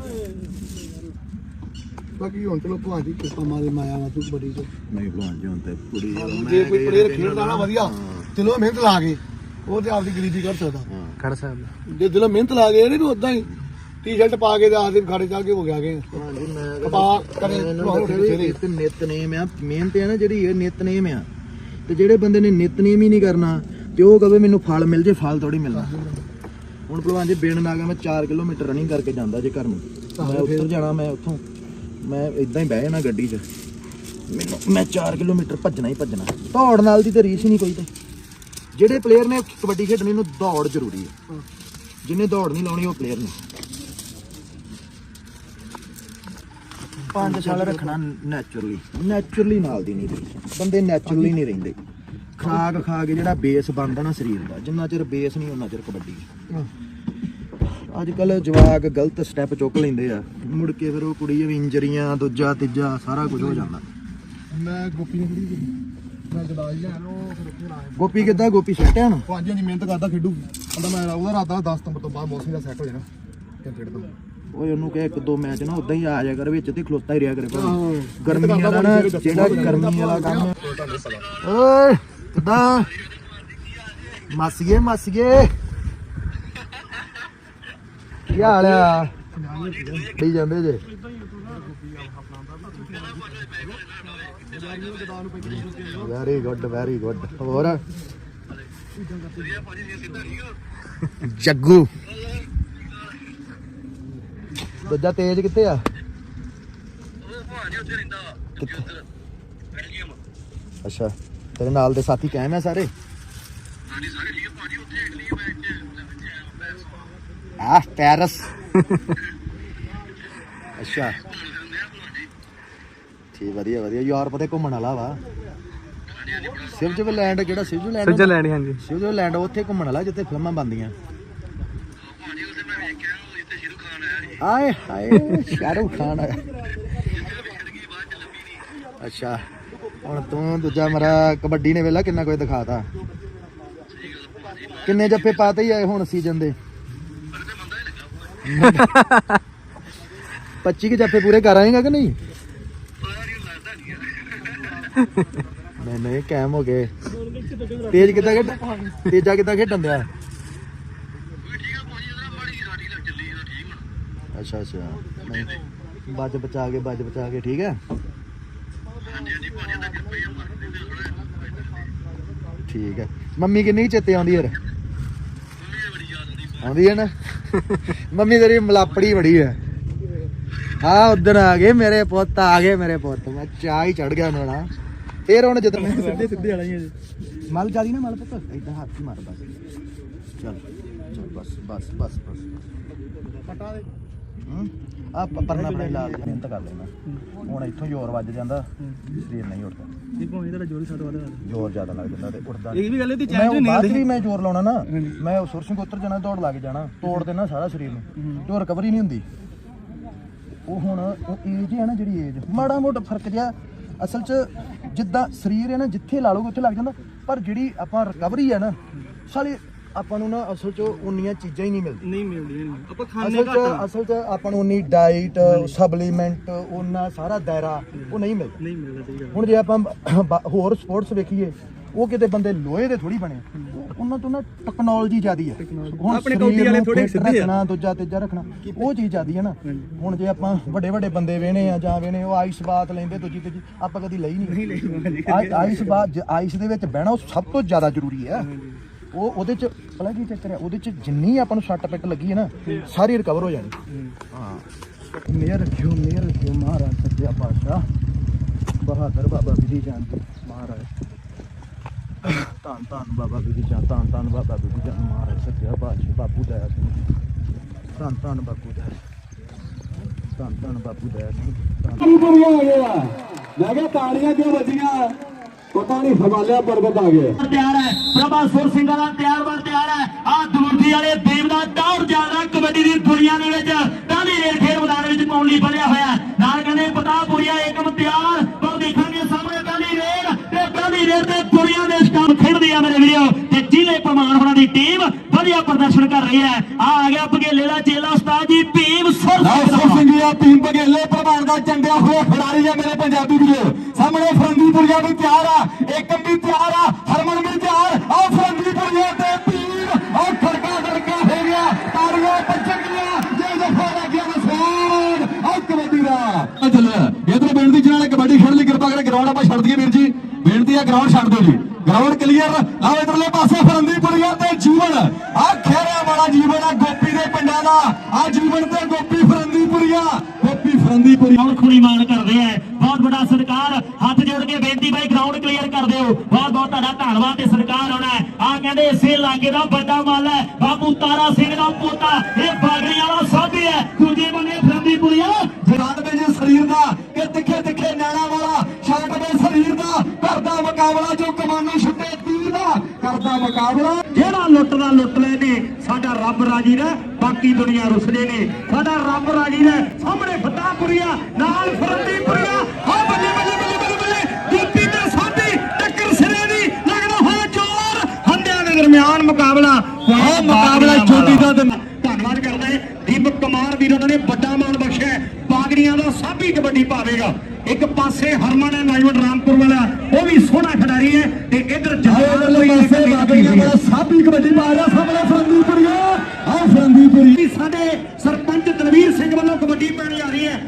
ਬਾਕੀ ਹੁਣ ਚਲੋ ਦੀ ਕਿਰਪਾ ਮਾਰੇ ਮਾਇਆ ਤੂੰ ਬੜੀ ਚ ਨਹੀਂ ਭਲਵਾਨ ਜੀ ਹੁਣ ਤੇ ਕੁੜੀ ਜੇ ਕੋਈ ਪਲੇਅਰ ਖੇਡਦਾ ਨਾ ਵਧੀਆ। ਦਿਲੋਂ ਮਿਹਨਤ ਲਾ ਕੇ ਉਹ ਤੇ ਆਪਦੀ ਗਰੀਬੀ ਕਰ ਸਕਦਾ। ਖੜ ਸਾਹਿਬ ਜੇ ਦਿਲੋਂ ਮਿਹਨਤ ਲਾ ਕੇ ਇਹਨੇ ਉਦਾਂ ਹੀ ਟੀ-ਸ਼ਰਟ ਪਾ ਕੇ ਤੇ ਆਪਦੇ ਖਾੜੇ ਚੱਲ ਕੇ ਹੋ ਗਿਆ ਗਏ ਹਾਂਜੀ ਮੈਂ ਕਪਾ ਕਰੇ ਭਲਵਾਨ ਉੱਠ ਕੇ ਸਵੇਰੇ। ਤੇ ਨਿਤਨੇਮ ਆ ਮਿਹਨਤ ਆ ਨਾ ਜਿਹੜੀ ਇਹ ਨਿਤਨੇਮ ਆ। ਤੇ ਜਿਹੜੇ ਬੰਦੇ ਨੇ ਨਿਤਨੇਮ ਹੀ ਨਹੀਂ ਕਰਨਾ ਤੇ ਉਹ ਕਵੇ ਮੈਨੂੰ ਫਲ ਮਿਲ ਜੇ ਫਲ ਥੋੜੀ ਮਿਲਣਾ। ਹੁਣ ਭਲਵਾਨ ਜੀ ਬੇਣ ਨਾਗਾ ਮੈਂ 4 ਕਿਲੋਮੀਟਰ ਰਨਿੰਗ ਕਰਕੇ ਜਾਂਦਾ ਜੇ ਘਰ ਨੂੰ। ਮੈਂ ਉੱਤਰ ਜਾਣਾ ਮੈਂ ਉੱਥੋਂ ਮੈਂ ਇਦਾਂ ਹੀ ਬਹਿ ਜਾਣਾ ਗੱਡੀ 'ਚ। ਮੈਨੂੰ ਮੈਂ 4 ਕਿਲੋਮੀਟਰ ਭੱਜਣਾ ਹੀ ਭੱਜਣਾ। ਦੌੜ ਨਾਲ ਦੀ ਤੇ ਰੀਸ ਹੀ ਨਹੀਂ ਕੋਈ ਤੇ। ਜਿਹੜੇ ਪਲੇਅਰ ਨੇ ਕਬੱਡੀ ਖੇਡਣੀ ਨੂੰ ਦੌੜ ਜ਼ਰੂਰੀ ਹੈ। ਜਿਹਨੇ ਦੌੜ ਨਹੀਂ ਲਾਉਣੀ ਉਹ ਪਲੇਅਰ ਨਹੀਂ ਪੰਜ ਸਾਲ ਰੱਖਣਾ। ਨੈਚੁਰਲੀ ਨੈਚੁਰਲੀ ਨਾਲ ਦੀ ਨਹੀਂ ਰਹੀ। ਬੰਦੇ ਨੈਚੁਰਲੀ ਨਹੀਂ ਰਹਿੰਦੇ। ਖਾਗ ਖਾ ਕੇ ਜਿਹੜਾ ਬੇਸ ਬਣਦਾ ਨਾ ਸਰੀਰ ਦਾ ਜਿੰਨਾ ਚਿਰ ਬੇਸ ਨਹੀਂ ਉਹਨਾਂ ਚਿਰ ਕਬੱਡੀ। ਅੱਜ ਕੱਲ ਜਵਾਕ ਗਲਤ ਸਟੈਪ ਚੁੱਕ ਲੈਂਦੇ ਆ। ਮੁੜ ਕੇ ਫਿਰ ਉਹ ਕੁੜੀ ਵੀ ਇੰਜਰੀਆਂ ਦੂਜਾ ਤੀਜਾ ਸਾਰਾ ਕੁਝ ਹੋ ਜਾਂਦਾ। ਮੈਂ ਗੋਪੀ ਨੂੰ ਖੜੀ ਮੈਂ ਗਦਾਜ ਲੈਣ ਉਹ ਫਿਰ ਉੱਥੇ ਲਾਇਆ ਗੋਪੀ ਕਿੱਦਾਂ? ਗੋਪੀ ਸੈਟ ਆ ਨਾ ਪੰਜ ਦੀ ਮਿਹਨਤ ਕਰਦਾ ਖੇਡੂ। ਕਹਿੰਦਾ ਮੈਂ ਉਹਦਾ ਰਾਤ ਦਾ 10 ਸਤੰਬਰ ਤੋਂ ਬਾਅਦ ਮੌਸਮ ਦਾ ਸੈੱਟ ਹੋ ਜਾਣਾ। ਫਿਰ ਖੇਡਦਾ ਓਏ ਉਹਨੂੰ ਕਹੇ ਇੱਕ ਦੋ ਮੈਚ ਨਾ ਉਦਾਂ ਹੀ ਆ ਜਾ ਕਰ ਵਿੱਚ ਤੇ ਖਲੋਤਾ ਹੀ ਰਿਹਾ ਕਰੇ ਭਾਵੇਂ। ਗਰਮੀ ਵਾਲਾ ਨਾ ਜਿਹੜਾ ਗਰਮੀ ਵਾਲਾ ਕੰਮ ਓਏ ਕਿਦਾਂ? ਮਾਸੀਏ ਮਾਸੀਏ। ਕੀ ਹਾਲ ਆ? ਕੀ ਜਾਂਦੇ ਜੇ। ਵੈਰੀ ਗੁੱਡ ਵੈਰੀ ਗੁੱਡ ਹੋਰ? ਜੱਗੂ। ਦੂਜਾ ਤੇਜ ਕਿੱਥੇ ਆ? ਕਿੱਥੇ? ਅੱਛਾ, ਤੇਰੇ ਨਾਲ ਦੇ ਸਾਥੀ ਕਾਇਮ ਆ ਸਾਰੇ? ਆ ਪੈਰਿਸ। ਅੱਛਾ। ਠੀਕ ਵਧੀਆ ਵਧੀਆ। ਯੂਰਪ ਤੇ ਘੁੰਮਣ ਵਾਲਾ ਵਾ। ਸਵਿਟਜ਼ਰਲੈਂਡ ਕਿਹੜਾ ਸਵਿਟਜ਼ਰਲੈਂਡ ਸਵਿਟਜ਼ਰਲੈਂਡ ਹਾਂਜੀ। ਸਵਿਟਜ਼ਰਲੈਂਡ ਉੱਥੇ ਘੁੰਮਣ ਵਾਲਾ ਜਿੱਥੇ ਫਿਲਮਾਂ ਬਣਦੀਆਂ। ਆਏ ਹਾਏ ਸ਼ਾਹਰੁਖ ਖਾਨ ਆਇਆ। ਅੱਛਾ ਹੁਣ ਤੂੰ ਦੂਜਾ ਮੇਰਾ ਕਬੱਡੀ ਨੇ ਵੇਲਾ ਕਿੰਨਾ ਕੁਝ ਦਿਖਾਤਾ। ਕਿੰਨੇ ਜੱਫੇ ਪਾਤੇ ਹੀ ਆਏ ਹੁਣ ਸੀਜ਼ਨ ਦੇ? 25 ਕੇ ਜੱਫੇ ਪੂਰੇ ਕਰ ਆਏਗਾ ਕਿ ਨਹੀਂ? ਨਹੀਂ ਨਹੀਂ ਕੈਮ ਹੋ ਗਏ। ਤੇਜ ਕਿੱਦਾਂ ਖੇਡ ਤੇਜਾ ਕਿੱਦਾਂ ਖੇਡਣ ਦਿਆ? ਅੱਛਾ ਅੱਛਾ। ਨਹੀਂ ਬੱਜ ਬਚਾ ਕੇ ਬੱਜ ਬਚਾ ਕੇ, ਠੀਕ ਹੈ? ਠੀਕ ਹੈ। ਮੰਮੀ ਕਿੰਨੀ ਕੁ ਚੇਤੇ ਆਉਂਦੀ ਯਾਰ ਆਉਂਦੀ ਹੈ ਨਾ? ਮੰਮੀ ਤੇਰੀ ਮਲਾਪੜੀ ਬੜੀ ਹੈ। ਹਾਂ ਉਧਰ ਆ ਗਏ ਮੇਰੇ ਪੁੱਤ, ਆ ਗਏ ਮੇਰੇ ਪੁੱਤ। ਮੈਂ ਚਾਹ ਹੀ ਚੜ ਗਿਆ ਉਹਨਾਂ ਫੇਰ ਜਦੋਂ ਮੈਂ ਸਿੱਧੇ ਸਿੱਧੇ ਵਾਲੀਆਂ ਮਲ ਜਾਲੀ ਨਾ ਮਲ ਪੁੱਤ। ਇਦਾਂ ਹੱਥ ਹੀ ਮਾਰ ਬਸ। ਚੱਲ ਚੱਲ ਬਸ ਬਸ ਬਸ ਬਸ। ਪਟਾ ਦੇ। ਆ ਪਰਨਾ ਆਪਣੇ ਲਾਲ ਮਿਹਨਤ ਕਰ ਲੈਣਾ ਹੁਣ ਇੱਥੋਂ ਜ਼ੋਰ ਵੱਜ ਜਾਂਦਾ। ਸਰੀਰ ਨਹੀਂ ਉੱਠਦਾ ਇਹ ਭਾਵੇਂ ਇਹਦਾ ਜੋਰੀ ਜ਼ਿਆਦਾ ਲੱਗ ਜਾਂਦਾ ਤੇ ਉੱਠਦਾ ਇਹ ਵੀ ਗੱਲ ਇਹਦੀ ਮੈਂ ਉਹ ਬਾਅਦ 'ਚ ਵੀ ਮੈਂ ਜ਼ੋਰ ਲਾਉਣਾ ਨਾ। ਮੈਂ ਉਹ ਸੁਰਸਿੰਗ ਉੱਤਰ ਜਾਣਾ ਦੌੜ ਲੱਗ ਜਾਣਾ। ਤੋੜ ਦੇਣਾ ਸਾਰਾ ਸਰੀਰ ਨੂੰ। ਤੇ ਰਿਕਵਰੀ ਨਹੀਂ ਹੁੰਦੀ। ਉਹ ਹੁਣ ਉਹ ਏਜ ਹੈ ਨਾ ਜਿਹੜੀ ਏਜ ਮਾੜਾ ਮੋਟਾ ਫ਼ਰਕ ਜਿਹਾ ਅਸਲ 'ਚ ਜਿੱਦਾਂ ਸਰੀਰ ਹੈ ਨਾ ਜਿੱਥੇ ਲਾ ਲੋਗੇ ਉੱਥੇ ਲੱਗ ਜਾਂਦਾ ਪਰ ਜਿਹੜੀ ਆਪਾਂ ਰਿਕਵਰੀ ਹੈ ਨਾ ਸਾਲੇ ਆਪਾਂ ਨੂੰ ਨਾ ਅਸਲ 'ਚ ਉਨੀਆਂ ਚੀਜ਼ਾਂ ਹੀ ਨਹੀਂ ਮਿਲਦੀਆਂ। ਨਹੀਂ ਮਿਲਦੀ ਨਹੀਂ ਆਪਾਂ ਖਾਣੇ ਅਸਲ 'ਚ ਅਸਲ 'ਚ ਆਪਾਂ ਨੂੰ ਉਨੀ ਡਾਈਟ ਸਪਲੀਮੈਂਟ ਉਹਨਾਂ ਸਾਰਾ ਦਾਇਰਾ ਉਹ ਨਹੀਂ ਮਿਲਦਾ। ਨਹੀਂ ਮਿਲਦਾ ਸਹੀ ਗੱਲ ਹੁਣ ਜੇ ਆਪਾਂ ਬ- ਹੋਰ ਸਪੋਰਟਸ ਵੇਖੀਏ ਉਹ ਕਿਤੇ ਬੰਦੇ ਲੋਹੇ ਦੇ ਥੋੜੀ ਬਣੇ। ਉਹ- ਉਹਨਾਂ ਤੋਂ ਨਾ ਟੈਕਨੋਲੋਜੀ ਜ਼ਿਆਦੀ ਹੈ ਹੁਣ ਆਪਣੇ ਕੌਡੀ ਵਾਲੇ fit ਸਿੱਧੇ ਆ। ਰੱਖਣਾ ਦੂਜਾ ਤੀਜਾ ਰੱਖਣਾ ਉਹ ਚੀਜ਼ ਜ਼ਿਆਦੀ ਹੈ ਨਾ। ਹੁਣ ਜੇ ਆਪਾਂ ਵੱਡੇ ਵੱਡੇ ਬੰਦੇ ਵੇਣੇ ਆ ਜਾਂ ਵੇਣੇ ਉਹ ਆਈਸ ਬਾਤ ਲੈਂਦੇ ਦੂਜੀ ਤੀਜੀ ਆਪਾਂ ਕਦੀ ਲਈ ਨਹੀਂ। ਆਈਸ ਬਾਤ ਜ- ਆਈਸ ਦੇ ਵਿੱਚ ਬਹਿਣਾ ਉਹ ਸਭ ਤੋਂ ਜ਼ਿਆਦਾ ਜ਼ਰੂਰੀ ਹੈ ਉਹ ਉਹਦੇ ਚ ਪਤਾ ਕੀ ਚੱਕਰ ਹੈ ਉਹਦੇ ਚ ਜਿੰਨੀ ਆਪਾਂ ਨੂੰ ਸੱਟ ਪਿੱਟ ਲੱਗੀ ਹੈ ਨਾ ਸਾਰੀ ਰਿਕਵਰ ਹੋ ਜਾਣੀ। ਹਾਂ। ਮੇਰ ਰੱਖਿਓ ਮੇਰ ਰੱਖਿਓ ਮਹਾਰਾਜ ਸੱਚਾ ਪਾਤਸ਼ਾਹ ਬਹਾਦਰ ਬਾਬਾ ਜਾਨ ਮਹਾਰਾਜ ਧੰਨ ਧੰਨ ਬਾਬਾ ਵਿਧੀ ਜਾਨ ਧੰਨ ਧੰਨ ਬਾਬਾ ਵਿਧੀ ਜਾਨ ਮਹਾਰਾਜ ਸੱਚਾ ਪਾਤਸ਼ਾਹ ਬਾਪੂ ਦਇਆ ਸਿੰਘ। ਧੰਨ ਧੰਨ ਬਾਪੂ ਦਇਆ ਸਿੰਘ। ਧੰਨ ਧੰਨ ਬਾਪੂ ਦਇਆ ਸਿੰਘ। ਧੰਨ। ਪੂਰੀਆਂ ਹੋ ਗਿਆ। ਮੈਂ ਕਿਹਾ ਤਾੜੀਆਂ ਕਿਉਂ ਵੱਜੀਆਂ? ਪਤਾ ਨਹੀਂ ਹਵਾਲਿਆ ਪਰਬਤ ਆ ਗਏ। ਤਿਆਰ ਹੈ। ਪ੍ਰਭਾ ਸੁਰ ਸਿੰਘ ਦਾ ਤਿਆਰ ਬਰ ਤਿਆਰ ਹੈ। ਆ ਦੂਰਦੀ ਵਾਲੇ ਦੇਵ ਦਾ ਦੌੜ ਜ਼ਿਆਦਾ ਕਬੱਡੀ ਦੀ ਦੁਨੀਆ ਦੇ ਵਿੱਚ। ਟਾਲੀ ਰੇਡ ਖੇਡ ਮੈਦਾਨ ਵਿੱਚ ਪਾਉਣ ਲਈ ਬਣਿਆ ਹੋਇਆ। ਨਾਲ ਕਹਿੰਦੇ ਪਤਾਪੁਰੀਆ ਏਕਮ ਤਿਆਰ। ਰੇਡ ਤੇ ਦੁਨੀਆ ਦੇ ਸਟਾਰ ਖੇਡਦੇ ਆ ਮੇਰੇ ਵੀਰੋ ਤੇ ਜ਼ਿਲ੍ਹੇ ਪ੍ਰਮਾਣ ਹੋਣਾ ਦੀ ਟੀਮ ਵਧੀਆ ਪ੍ਰਦਰਸ਼ਨ ਕਰ ਰਹੀ ਹੈ। ਆ ਆ ਗਿਆ ਬਗੇਲੇ ਦਾ ਚੇਲਾ ਉਸਤਾਦ ਜੀ ਭੀਮ ਸੁਰ ਸਿੰਘ ਦਾ। ਸਿੰਘਿਆ ਟੀਮ ਬਗੇਲੇ ਪ੍ਰਭਾਨ ਦਾ ਚੰਡਿਆ ਹੋਇਆ ਖਿਡਾਰੀ ਆ ਮੇਰੇ ਪੰਜਾਬੀ ਵੀਰੋ। ਸਾਹਮਣੇ ਫਰੰਦੀਪੁਰੀਆ ਵੀ ਤਿਆਰ ਆ। ਏਕਮ ਵੀ ਤਿਆਰ ਆ ਹਰਮਨ ਵੀ ਤਿਆਰ। ਆ ਫਰੰਦੀਪੁਰੀਆ ਤੇ ਪੀਰ ਆ ਖੜਕਾ ਖੜਕਾ ਹੋ ਗਿਆ। ਤਾੜੀਆਂ ਪੱਚਕੀਆਂ ਜੇ ਜਫਾ ਲੱਗ ਗਿਆ ਨਸਾਨ ਆ ਕਬੱਡੀ ਦਾ। ਇਧਰ ਬੇਨਤੀ ਜਿਹਨਾਂ ਨੇ ਕਬੱਡੀ ਖੇਡ ਲਈ ਕਿਰਪਾ ਕਰਕੇ ਗਰਾਊਂਡ ਆਪਾਂ ਛੱਡ ਦਈਏ ਵੀਰ ਜੀ। ਬੇਨਤੀ ਆ ਗਰਾਊਂਡ ਛੱਡ ਦਿਓ ਜੀ। ਗਰਾਊਂਡ ਕਲੀਅਰ ਆਓ ਇਧਰਲੇ ਪਾਸੇ ਫਰੰਦੀਪੁਰੀਆ ਤੇ ਜੀਵਨ। ਆ ਖੇਰਿਆ ਵਾਲਾ ਜੀਵਨ ਆ ਗੋਪੀ ਦੇ ਪਿੰਡਾਂ ਦਾ। ਆ ਜੀਵਨ ਤੇ ਗੋਪੀ ਫਰੰਦੀਪੁਰੀਆ। ਗੋਪੀ ਫਰੰਦੀਪੁਰੀਆ। ਗਰਾਊਂਡ ਖੁਣੀ ਮਾਨ ਕਰਦੇ ਆ ਬਹੁਤ ਵੱਡਾ ਸਤਿਕਾਰ ਹੱਥ ਜੋੜ ਕੇ ਬੇਨਤੀ ਬਾਈ ਗਰਾਊਂਡ ਕਲੀਅਰ ਕਰ ਦਿਓ। ਬਹੁਤ ਬਹੁਤ ਤੁਹਾਡਾ ਧੰਨਵਾਦ ਤੇ ਹੋਣਾ ਹੈ ਆ ਕਹਿੰਦੇ ਇਸੇ ਇਲਾਕੇ ਦਾ ਵੱਡਾ ਮੱਲ ਹੈ ਬਾਬੂ ਤਾਰਾ ਸਿੰਘ ਦਾ ਪੋਤਾ ਇਹ ਬਾਗੜੀ ਵਾਲਾ ਸਾਧੇ ਹੈ ਦੂਜੇ ਬੰਨੇ ਫਰੰਦੀਪੁਰੀਆ। ਜਗਾਦਵੇ ਜੀ ਸਰੀਰ ਦਾ ਕਿ ਤਿੱਖੇ ਤਿੱਖੇ ਨੈਣਾ ਵਾਲਾ ਛਾਟਵੇ ਸਰੀਰ ਦਾ ਕਰਦਾ ਮੁਕਾਬਲਾ ਜੋ ਕਮਾਨੋ ਛੁੱਟੇ ਤੀਰ ਦਾ ਕਰਦਾ ਮੁਕਾਬਲਾ। ਜਿਹੜਾ ਲੁੱਟਦਾ ਲੁੱਟ ਲੈ ਨੇ ਸਾਡਾ ਰੱਬ ਰਾਜੀ ਨੇ ਬਾਕੀ ਦੁਨੀਆ ਰੁੱਸਦੇ ਨੇ। ਸਾਡਾ ਰੱਬ ਰਾਜੀ ਨੇ ਸਾਹਮਣੇ ਫਤਾਪੁਰੀਆ ਨਾਲ ਫਰੰਦੀਪੁਰੀਆ ਹਾਂ ਬੱਲੇ ਬੱਲੇ ਬੱਲੇ ਬੱਲੇ ਬੱਲੇ। ਗੋਪੀ ਤੇ ਸਾਡੀ ਟੱਕਰ ਸਿਰੇ ਦੀ ਲੱਗਦਾ ਹੋਇਆ ਜ਼ੋਰ ਹੰਡਿਆਂ ਦੇ ਦਰਮਿਆਨ ਮੁਕਾਬਲਾ ਆਹ ਮੁਕਾਬਲਾ ਚੋਟੀ ਦਾ ਧੰਨਵਾਦ ਕਰਦਾ ਹੈ। ਦੀਪਕ ਕੁਮਾਰ ਵੀਰ ਉਹਨਾਂ ਨੇ ਵੱਡਾ ਮਾਣ ਬਖਸ਼ਿਆ ਹੈ। ਬਾਗੜੀਆਂ ਦਾ ਸਾਬੀ ਕਬੱਡੀ ਪਾਵੇਗਾ। ਇੱਕ ਪਾਸੇ ਹਰਮਨ ਵਾਲਾ ਉਹ ਵੀ ਸੋਹਣਾ ਖਿਡਾਰੀ ਹੈ ਤੇ ਇਧਰ ਜਹਾਜ਼ ਕੋਈ ਪਾਸੇ ਬਾਗੜੀਆਂ ਵਾਲਾ ਸਾਬੀ ਕਬੱਡੀ ਪਾ ਰਿਹਾ ਸਾਹਮਣੇ ਫਰੰਦੀਪੁਰੀਆ ਆ। ਫਰੰਦੀਪੁਰੀ। ਸਾਡੇ ਸਰਪੰਚ ਦਲਵੀਰ ਸਿੰਘ ਵੱਲੋਂ ਕਬੱਡੀ ਪੈਣੀ ਆ ਰਹੀ ਹੈ।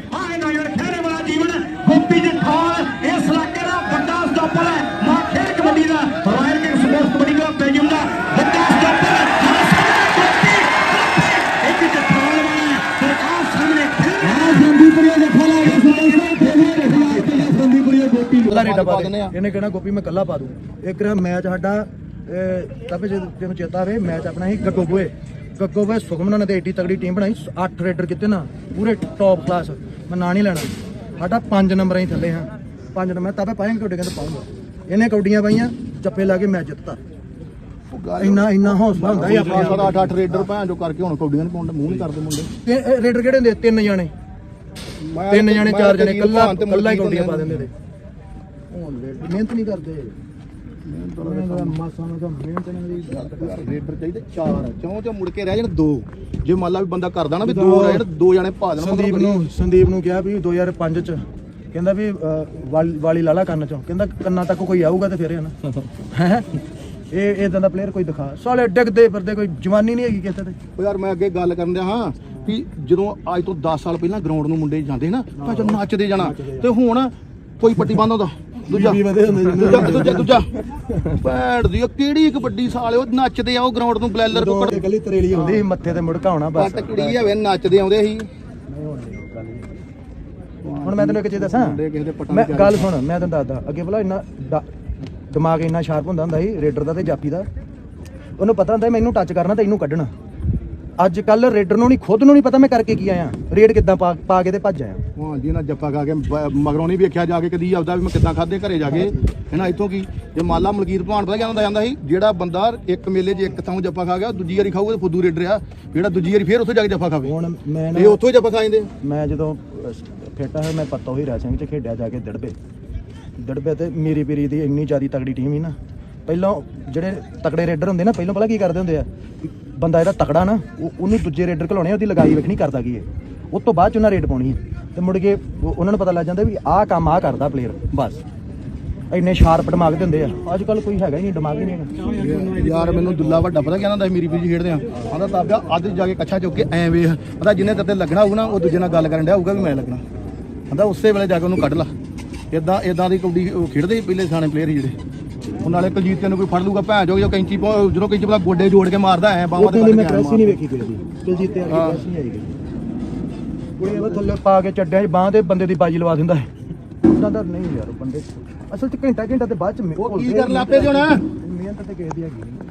ਕੱਲਾ ਪਾ ਦੇ। ਇਹਨੇ ਕਹਿਣਾ ਗੋਪੀ ਮੈਂ ਕੱਲਾ ਪਾ ਦੂੰ। ਇੱਕ ਮੈਚ ਸਾਡਾ ਤਬੇ ਜੇ ਤੈਨੂੰ ਚੇਤਾ ਹੋਵੇ ਮੈਚ ਆਪਣਾ ਸੀ ਗੱਗੋਬੋਏ। ਗੱਗੋਬੋਏ ਸੁਖਮਨ ਨੇ ਤੇ ਏਡੀ ਤਗੜੀ ਟੀਮ ਬਣਾਈ 8 ਰੇਡਰ ਕਿਤੇ ਨਾ ਪੂਰੇ ਟੌਪ ਕਲਾਸ ਮੈਂ ਨਾਂ ਨਹੀਂ ਲੈਣਾ। ਸਾਡਾ 5 ਨੰਬਰਾਂ ਹੀ ਥੱਲੇ ਹਾਂ। 5 ਨੰਬਰ ਤਬੇ ਪਾਏਂਗੇ ਤੁਹਾਡੇ ਕਹਿੰਦੇ ਪਾਉਂਗਾ। ਇਹਨੇ ਕੌਡੀਆਂ ਪਾਈਆਂ ਜੱਫੇ ਲਾ ਕੇ ਮੈਚ ਜਿੱਤਤਾ। ਇੰਨਾ ਇੰਨਾ ਹੌਸਲਾ ਹੁੰਦਾ ਹੀ ਆਪਣੇ ਆਪ ਸਾਡਾ 8-8 ਰੇਡਰ ਭੈਣ ਜੋ ਕਰਕੇ ਹੁਣ ਕੌਡੀਆਂ ਨੂੰ ਪਾਉਂਦੇ ਮੂੰਹ ਨਹੀਂ ਕਰਦੇ ਮੁੰਡੇ। ਤੇ ਰੇਡਰ ਕਿਹੜੇ ਹੁੰਦੇ? ਤਿੰਨ ਜਾਣੇ। ਤਿੰਨ ਜਾਣੇ ਚਾਰ ਜਾਣੇ ਕੱਲਾ ਕੱਲਾ ਹੀ ਕੌਡੀਆਂ ਪਾ ਦਿੰਦੇ ਤੇ। ਹੁਣ ਮਿਹਨਤ ਨਹੀਂ ਕਰਦੇ। ਮਾਸਾਂ ਨੂੰ ਤਾਂ ਮਿਹਨਤ ਨਹੀਂ ਰੇਡਰ ਚਾਹੀਦੇ ਚਾਰ। ਚੌਂ ਚੋਂ ਮੁੜ ਕੇ ਰਹਿ ਜਾਣ ਦੋ। ਜੇ ਮੰਨ ਲਾ ਵੀ ਬੰਦਾ ਕਰਦਾ ਨਾ ਵੀ ਦੋ ਰਹਿ ਜਾਣ ਦੋ ਜਣੇ ਪਾ ਦੇਣ ਸੰਦੀਪ ਨੂੰ ਸੰਦੀਪ ਨੂੰ ਕਿਹਾ ਵੀ 2005 ਚ। ਕਹਿੰਦਾ ਵੀ ਅਹ, ਵਾਲੀ ਵਾਲੀ ਲਾਲਾ ਕੰਨ ਚੋਂ। ਕਹਿੰਦਾ ਕੰਨਾਂ ਤੱਕ ਕੋਈ ਆਊਗਾ ਤੇ ਫਿਰ ਹੈ ਨਾ। ਹੈ? ਇਹ ਇਦਾਂ ਦਾ ਪਲੇਅਰ ਕੋਈ ਦਿਖਾ। ਸਾਲੇ ਡਿੱਗਦੇ ਫਿਰਦੇ ਕੋਈ ਜਵਾਨੀ ਨਹੀਂ ਹੈਗੀ ਕਿਸੇ ਤੇ। ਉਹ ਯਾਰ ਮੈਂ ਅੱਗੇ ਗੱਲ ਕਰਨ ਦਿਆ ਹਾਂ ਜਦੋਂ ਅੱਜ ਤੋਂ 10 ਸਾਲ ਪਹਿਲਾਂ ਗਰਾਊਂਡ ਨੂੰ ਮੁੰਡੇ ਜਾਂਦੇ ਨਾ ਤਾਂ ਨੱਚਦੇ ਜਾਣਾ। ਤੇ ਹੁਣ ਕੋਈ ਪੱਟੀ ਬੰਦ ਹੁੰਦਾ ਦੂਜਾ। ਦੂਜਾ ਦੂਜਾ ਦੂਜਾ। ਭੈਣ ਦੀ ਉਹ ਕਿਹੜੀ ਕਬੱਡੀ ਸਾਲੇ ਉਹ ਨੱਚਦੇ ਆ ਉਹ ਗਰਾਊਂਡ ਨੂੰ ਬਲੈਲਰ ਕੁੱਕੜ ਗਲੀ ਤਰੇਲੀ ਹੁੰਦੀ ਸੀ ਮੱਥੇ ਤੇ ਮੁੜਕਾ ਹੋਣਾ ਬਸ। ਪੱਟ ਕੁੜੀ ਹੋਵੇ ਨੱਚਦੇ ਆਉਂਦੇ ਸੀ। ਹੁਣ ਮੈਂ ਤੈਨੂੰ ਇੱਕ ਚੀਜ਼ ਦੱਸਾਂ? ਮੈਂ ਗੱਲ ਸੁਣ ਮੈਂ ਤੈਨੂੰ ਦੱਸਦਾ। ਅੱਗੇ ਭਲਾ ਇੰਨਾ ਦਿਮਾਗ ਇੰਨਾ ਸ਼ਾਰਪ ਹੁੰਦਾ ਹੁੰਦਾ ਸੀ ਰੇਡਰ ਦਾ ਤੇ ਜਾਪੀ ਦਾ। ਉਹਨੂੰ ਪਤਾ ਹੁੰਦਾ ਮੈਨੂੰ ਟੱਚ ਕਰਨਾ ਤੇ ਇਹਨੂੰ ਕੱਢਣਾ। ਅੱਜ ਕੱਲ ਰੇਡਰ ਨੂੰ ਨਹੀਂ ਖੁਦ ਨੂੰ ਨਹੀਂ ਪਤਾ ਮੈਂ ਕਰਕੇ ਕੀ ਆਇਆ। ਰੇਡ ਕਿੱਦਾਂ ਪਾ ਪਾ ਕੇ ਤੇ ਭੱਜ ਆਇਆ। ਹਾਂ ਜੀ ਨਾ ਜੱਫਾ ਖਾ ਕੇ ਬ- ਮਗਰੋਂ ਨਹੀਂ ਵੇਖਿਆ ਜਾ ਕੇ ਕਦੀ ਆਉਦਾ ਵੀ ਮੈਂ ਕਿੱਦਾਂ ਖਾਦੇ ਘਰੇ ਜਾ ਕੇ। ਇਹਨਾਂ ਇੱਥੋਂ ਕੀ? ਜੇ ਮਾਲਾ ਮਲਕੀਤ ਭਾਣ ਪਤਾ ਕਿਹਦਾ ਜਾਂਦਾ ਸੀ? ਜਿਹੜਾ ਬੰਦਾ ਇੱਕ ਮੇਲੇ 'ਚ ਇੱਕ ਥਾਂ ਜੱਫਾ ਖਾ ਗਿਆ ਉਹ ਦੂਜੀ ਵਾਰੀ ਖਾਊਗਾ ਤੇ ਫੁੱਦੂ ਰੇਡਰ ਆ। ਜਿਹੜਾ ਦੂਜੀ ਵਾਰੀ ਫੇਰ ਉੱਥੇ ਜਾ ਕੇ ਜੱਫਾ ਖਾਵੇ। ਹੁਣ ਮੈਂ ਇਹ ਨਾ ਉੱਥੋਂ ਹੀ ਜੱਫਾ ਖਾ ਜਾਂਦੇ ਮੈਂ ਜਦੋਂ ਫੇਟਾ ਹੈ ਮੈਂ ਪੱਤੋ ਹੀਰਾ ਸਿੰਘ ਚ ਖੇਡਿਆ ਜਾ ਕੇ ਦੜਬੇ। ਦੜਬੇ ਤੇ ਮੇਰੀ ਪੀਰੀ ਦੀ ਇੰਨੀ ਜ਼ਿਆਦੀ ਤਗੜੀ ਟੀਮ ਸੀ ਨਾ। ਪਹਿਲਾਂ ਜਿਹੜੇ ਤਕੜੇ ਰੇਡਰ ਹੁੰਦੇ ਨਾ ਪਹਿਲਾਂ ਪਤਾ ਕੀ ਕਰਦੇ ਹੁੰਦੇ ਆ? ਬੰਦਾ ਇਹਦਾ ਤਕੜਾ ਨਾ, ਉਹ- ਉਹਨੂੰ ਦੂਜੇ ਰੇਡਰ ਘਲਾਉਣੇ ਉਹਦੀ ਲਗਾਈ ਵੇਖਣੀ ਕਰਦਾ ਕੀ ਹੈ ਉਸ ਤੋਂ ਬਾਅਦ ਚ ਉਹਨਾਂ ਰੇਡ ਪਾਉਣੀ ਹੈ ਤੇ ਮੁੜ ਕੇ ਉਹਨਾਂ ਨੂੰ ਪਤਾ ਲੱਗ ਜਾਂਦਾ ਵੀ ਆਹ ਕੰਮ ਆਹ ਕਰਦਾ ਪਲੇਅਰ ਬਸ। ਇੰਨੇ ਸ਼ਾਰਪ ਦਿਮਾਗ ਦੇ ਹੁੰਦੇ ਆ। ਅੱਜ ਕੱਲ ਕੋਈ ਹੈਗਾ ਹੀ ਨਹੀਂ, ਦਿਮਾਗ ਹੀ ਨਹੀਂ ਯਾਰ ਮੈਨੂੰ ਦੁੱਲਾ ਵੱਡਾ ਪਤਾ ਕਹਿੰਦਾ ਮੇਰੀ ਪੀਜੀ ਖੇਡਦੇ ਆ। ਆਂਦਾ ਤਾਬਿਆ, ਅੱਜ ਜਾ ਕੇ ਕੱਛਾ ਚੁੱਕ ਕੇ ਐ ਵੇਖ। ਪਤਾ ਜਿੰਨੇ ਤੇਰੇ ਲੱਗਣਾ ਹੋਊ ਨਾ, ਉਹ ਦੂਜੇ ਨਾਲ ਗੱਲ ਕਰਨ ਡਿਆ ਹੋਊਗਾ ਵੀ ਮੈਂ ਲੱਗਣਾ। ਆਂਦਾ ਉਸੇ ਵੇਲੇ ਜਾ ਕੇ ਉਹਨੂੰ ਕੱਢ ਲਾ। ਇਦਾਂ ਇਦਾਂ ਦੀ ਕਬੱਡੀ ਖੇਡਦੇ ਸੀ, ਪਹਿਲੇ ਸਿਆਣੇ ਪਲੇਅਰ ਜਿਹੜੇ। ਉਹ ਨਾਲੇ ਕੁਲਜੀਤ ਨੂੰ ਕੋਈ ਫੜ ਲੂਗਾ ਭੈਣ ਜੋ ਜੋ ਕੈਂਚੀ ਜਦੋਂ ਕੈਂਚੀ ਪਲਾ ਗੋਡੇ ਜੋੜ ਕੇ ਮਾਰਦਾ ਐ ਬਾਹਾਂ ਦੀ ਮੈਂ ਪ੍ਰੈਸ ਹੀ ਨਹੀਂ ਵੇਖੀ ਕੋਈ ਦੀ ਦਿਲਜੀਤ ਤੇ ਆ ਪ੍ਰੈਸ ਨਹੀਂ ਆਈ ਕੋਈ ਇਹ ਥੱਲੇ ਪਾ ਕੇ ਚੱਡਿਆਂ 'ਚ ਬਾਹ ਤੇ ਬੰਦੇ ਦੀ ਬਾਜੀ ਲਵਾ ਦਿੰਦਾ ਹੈ ਉਦਾਂ ਦਾ ਨਹੀਂ ਯਾਰ ਬੰਦੇ ਅਸਲ 'ਚ ਘੰਟਾ ਘੰਟਾ ਤੇ ਬਾਅਦ 'ਚ ਉਹ ਕੀ ਕਰਨ ਲੱਗ ਪਏ ਜੀ ਹੁਣ? ਮਿਹਨਤ ਤੇ ਕਿਸੇ ਦੀ ਹੈਗੀ ਨਹੀਂ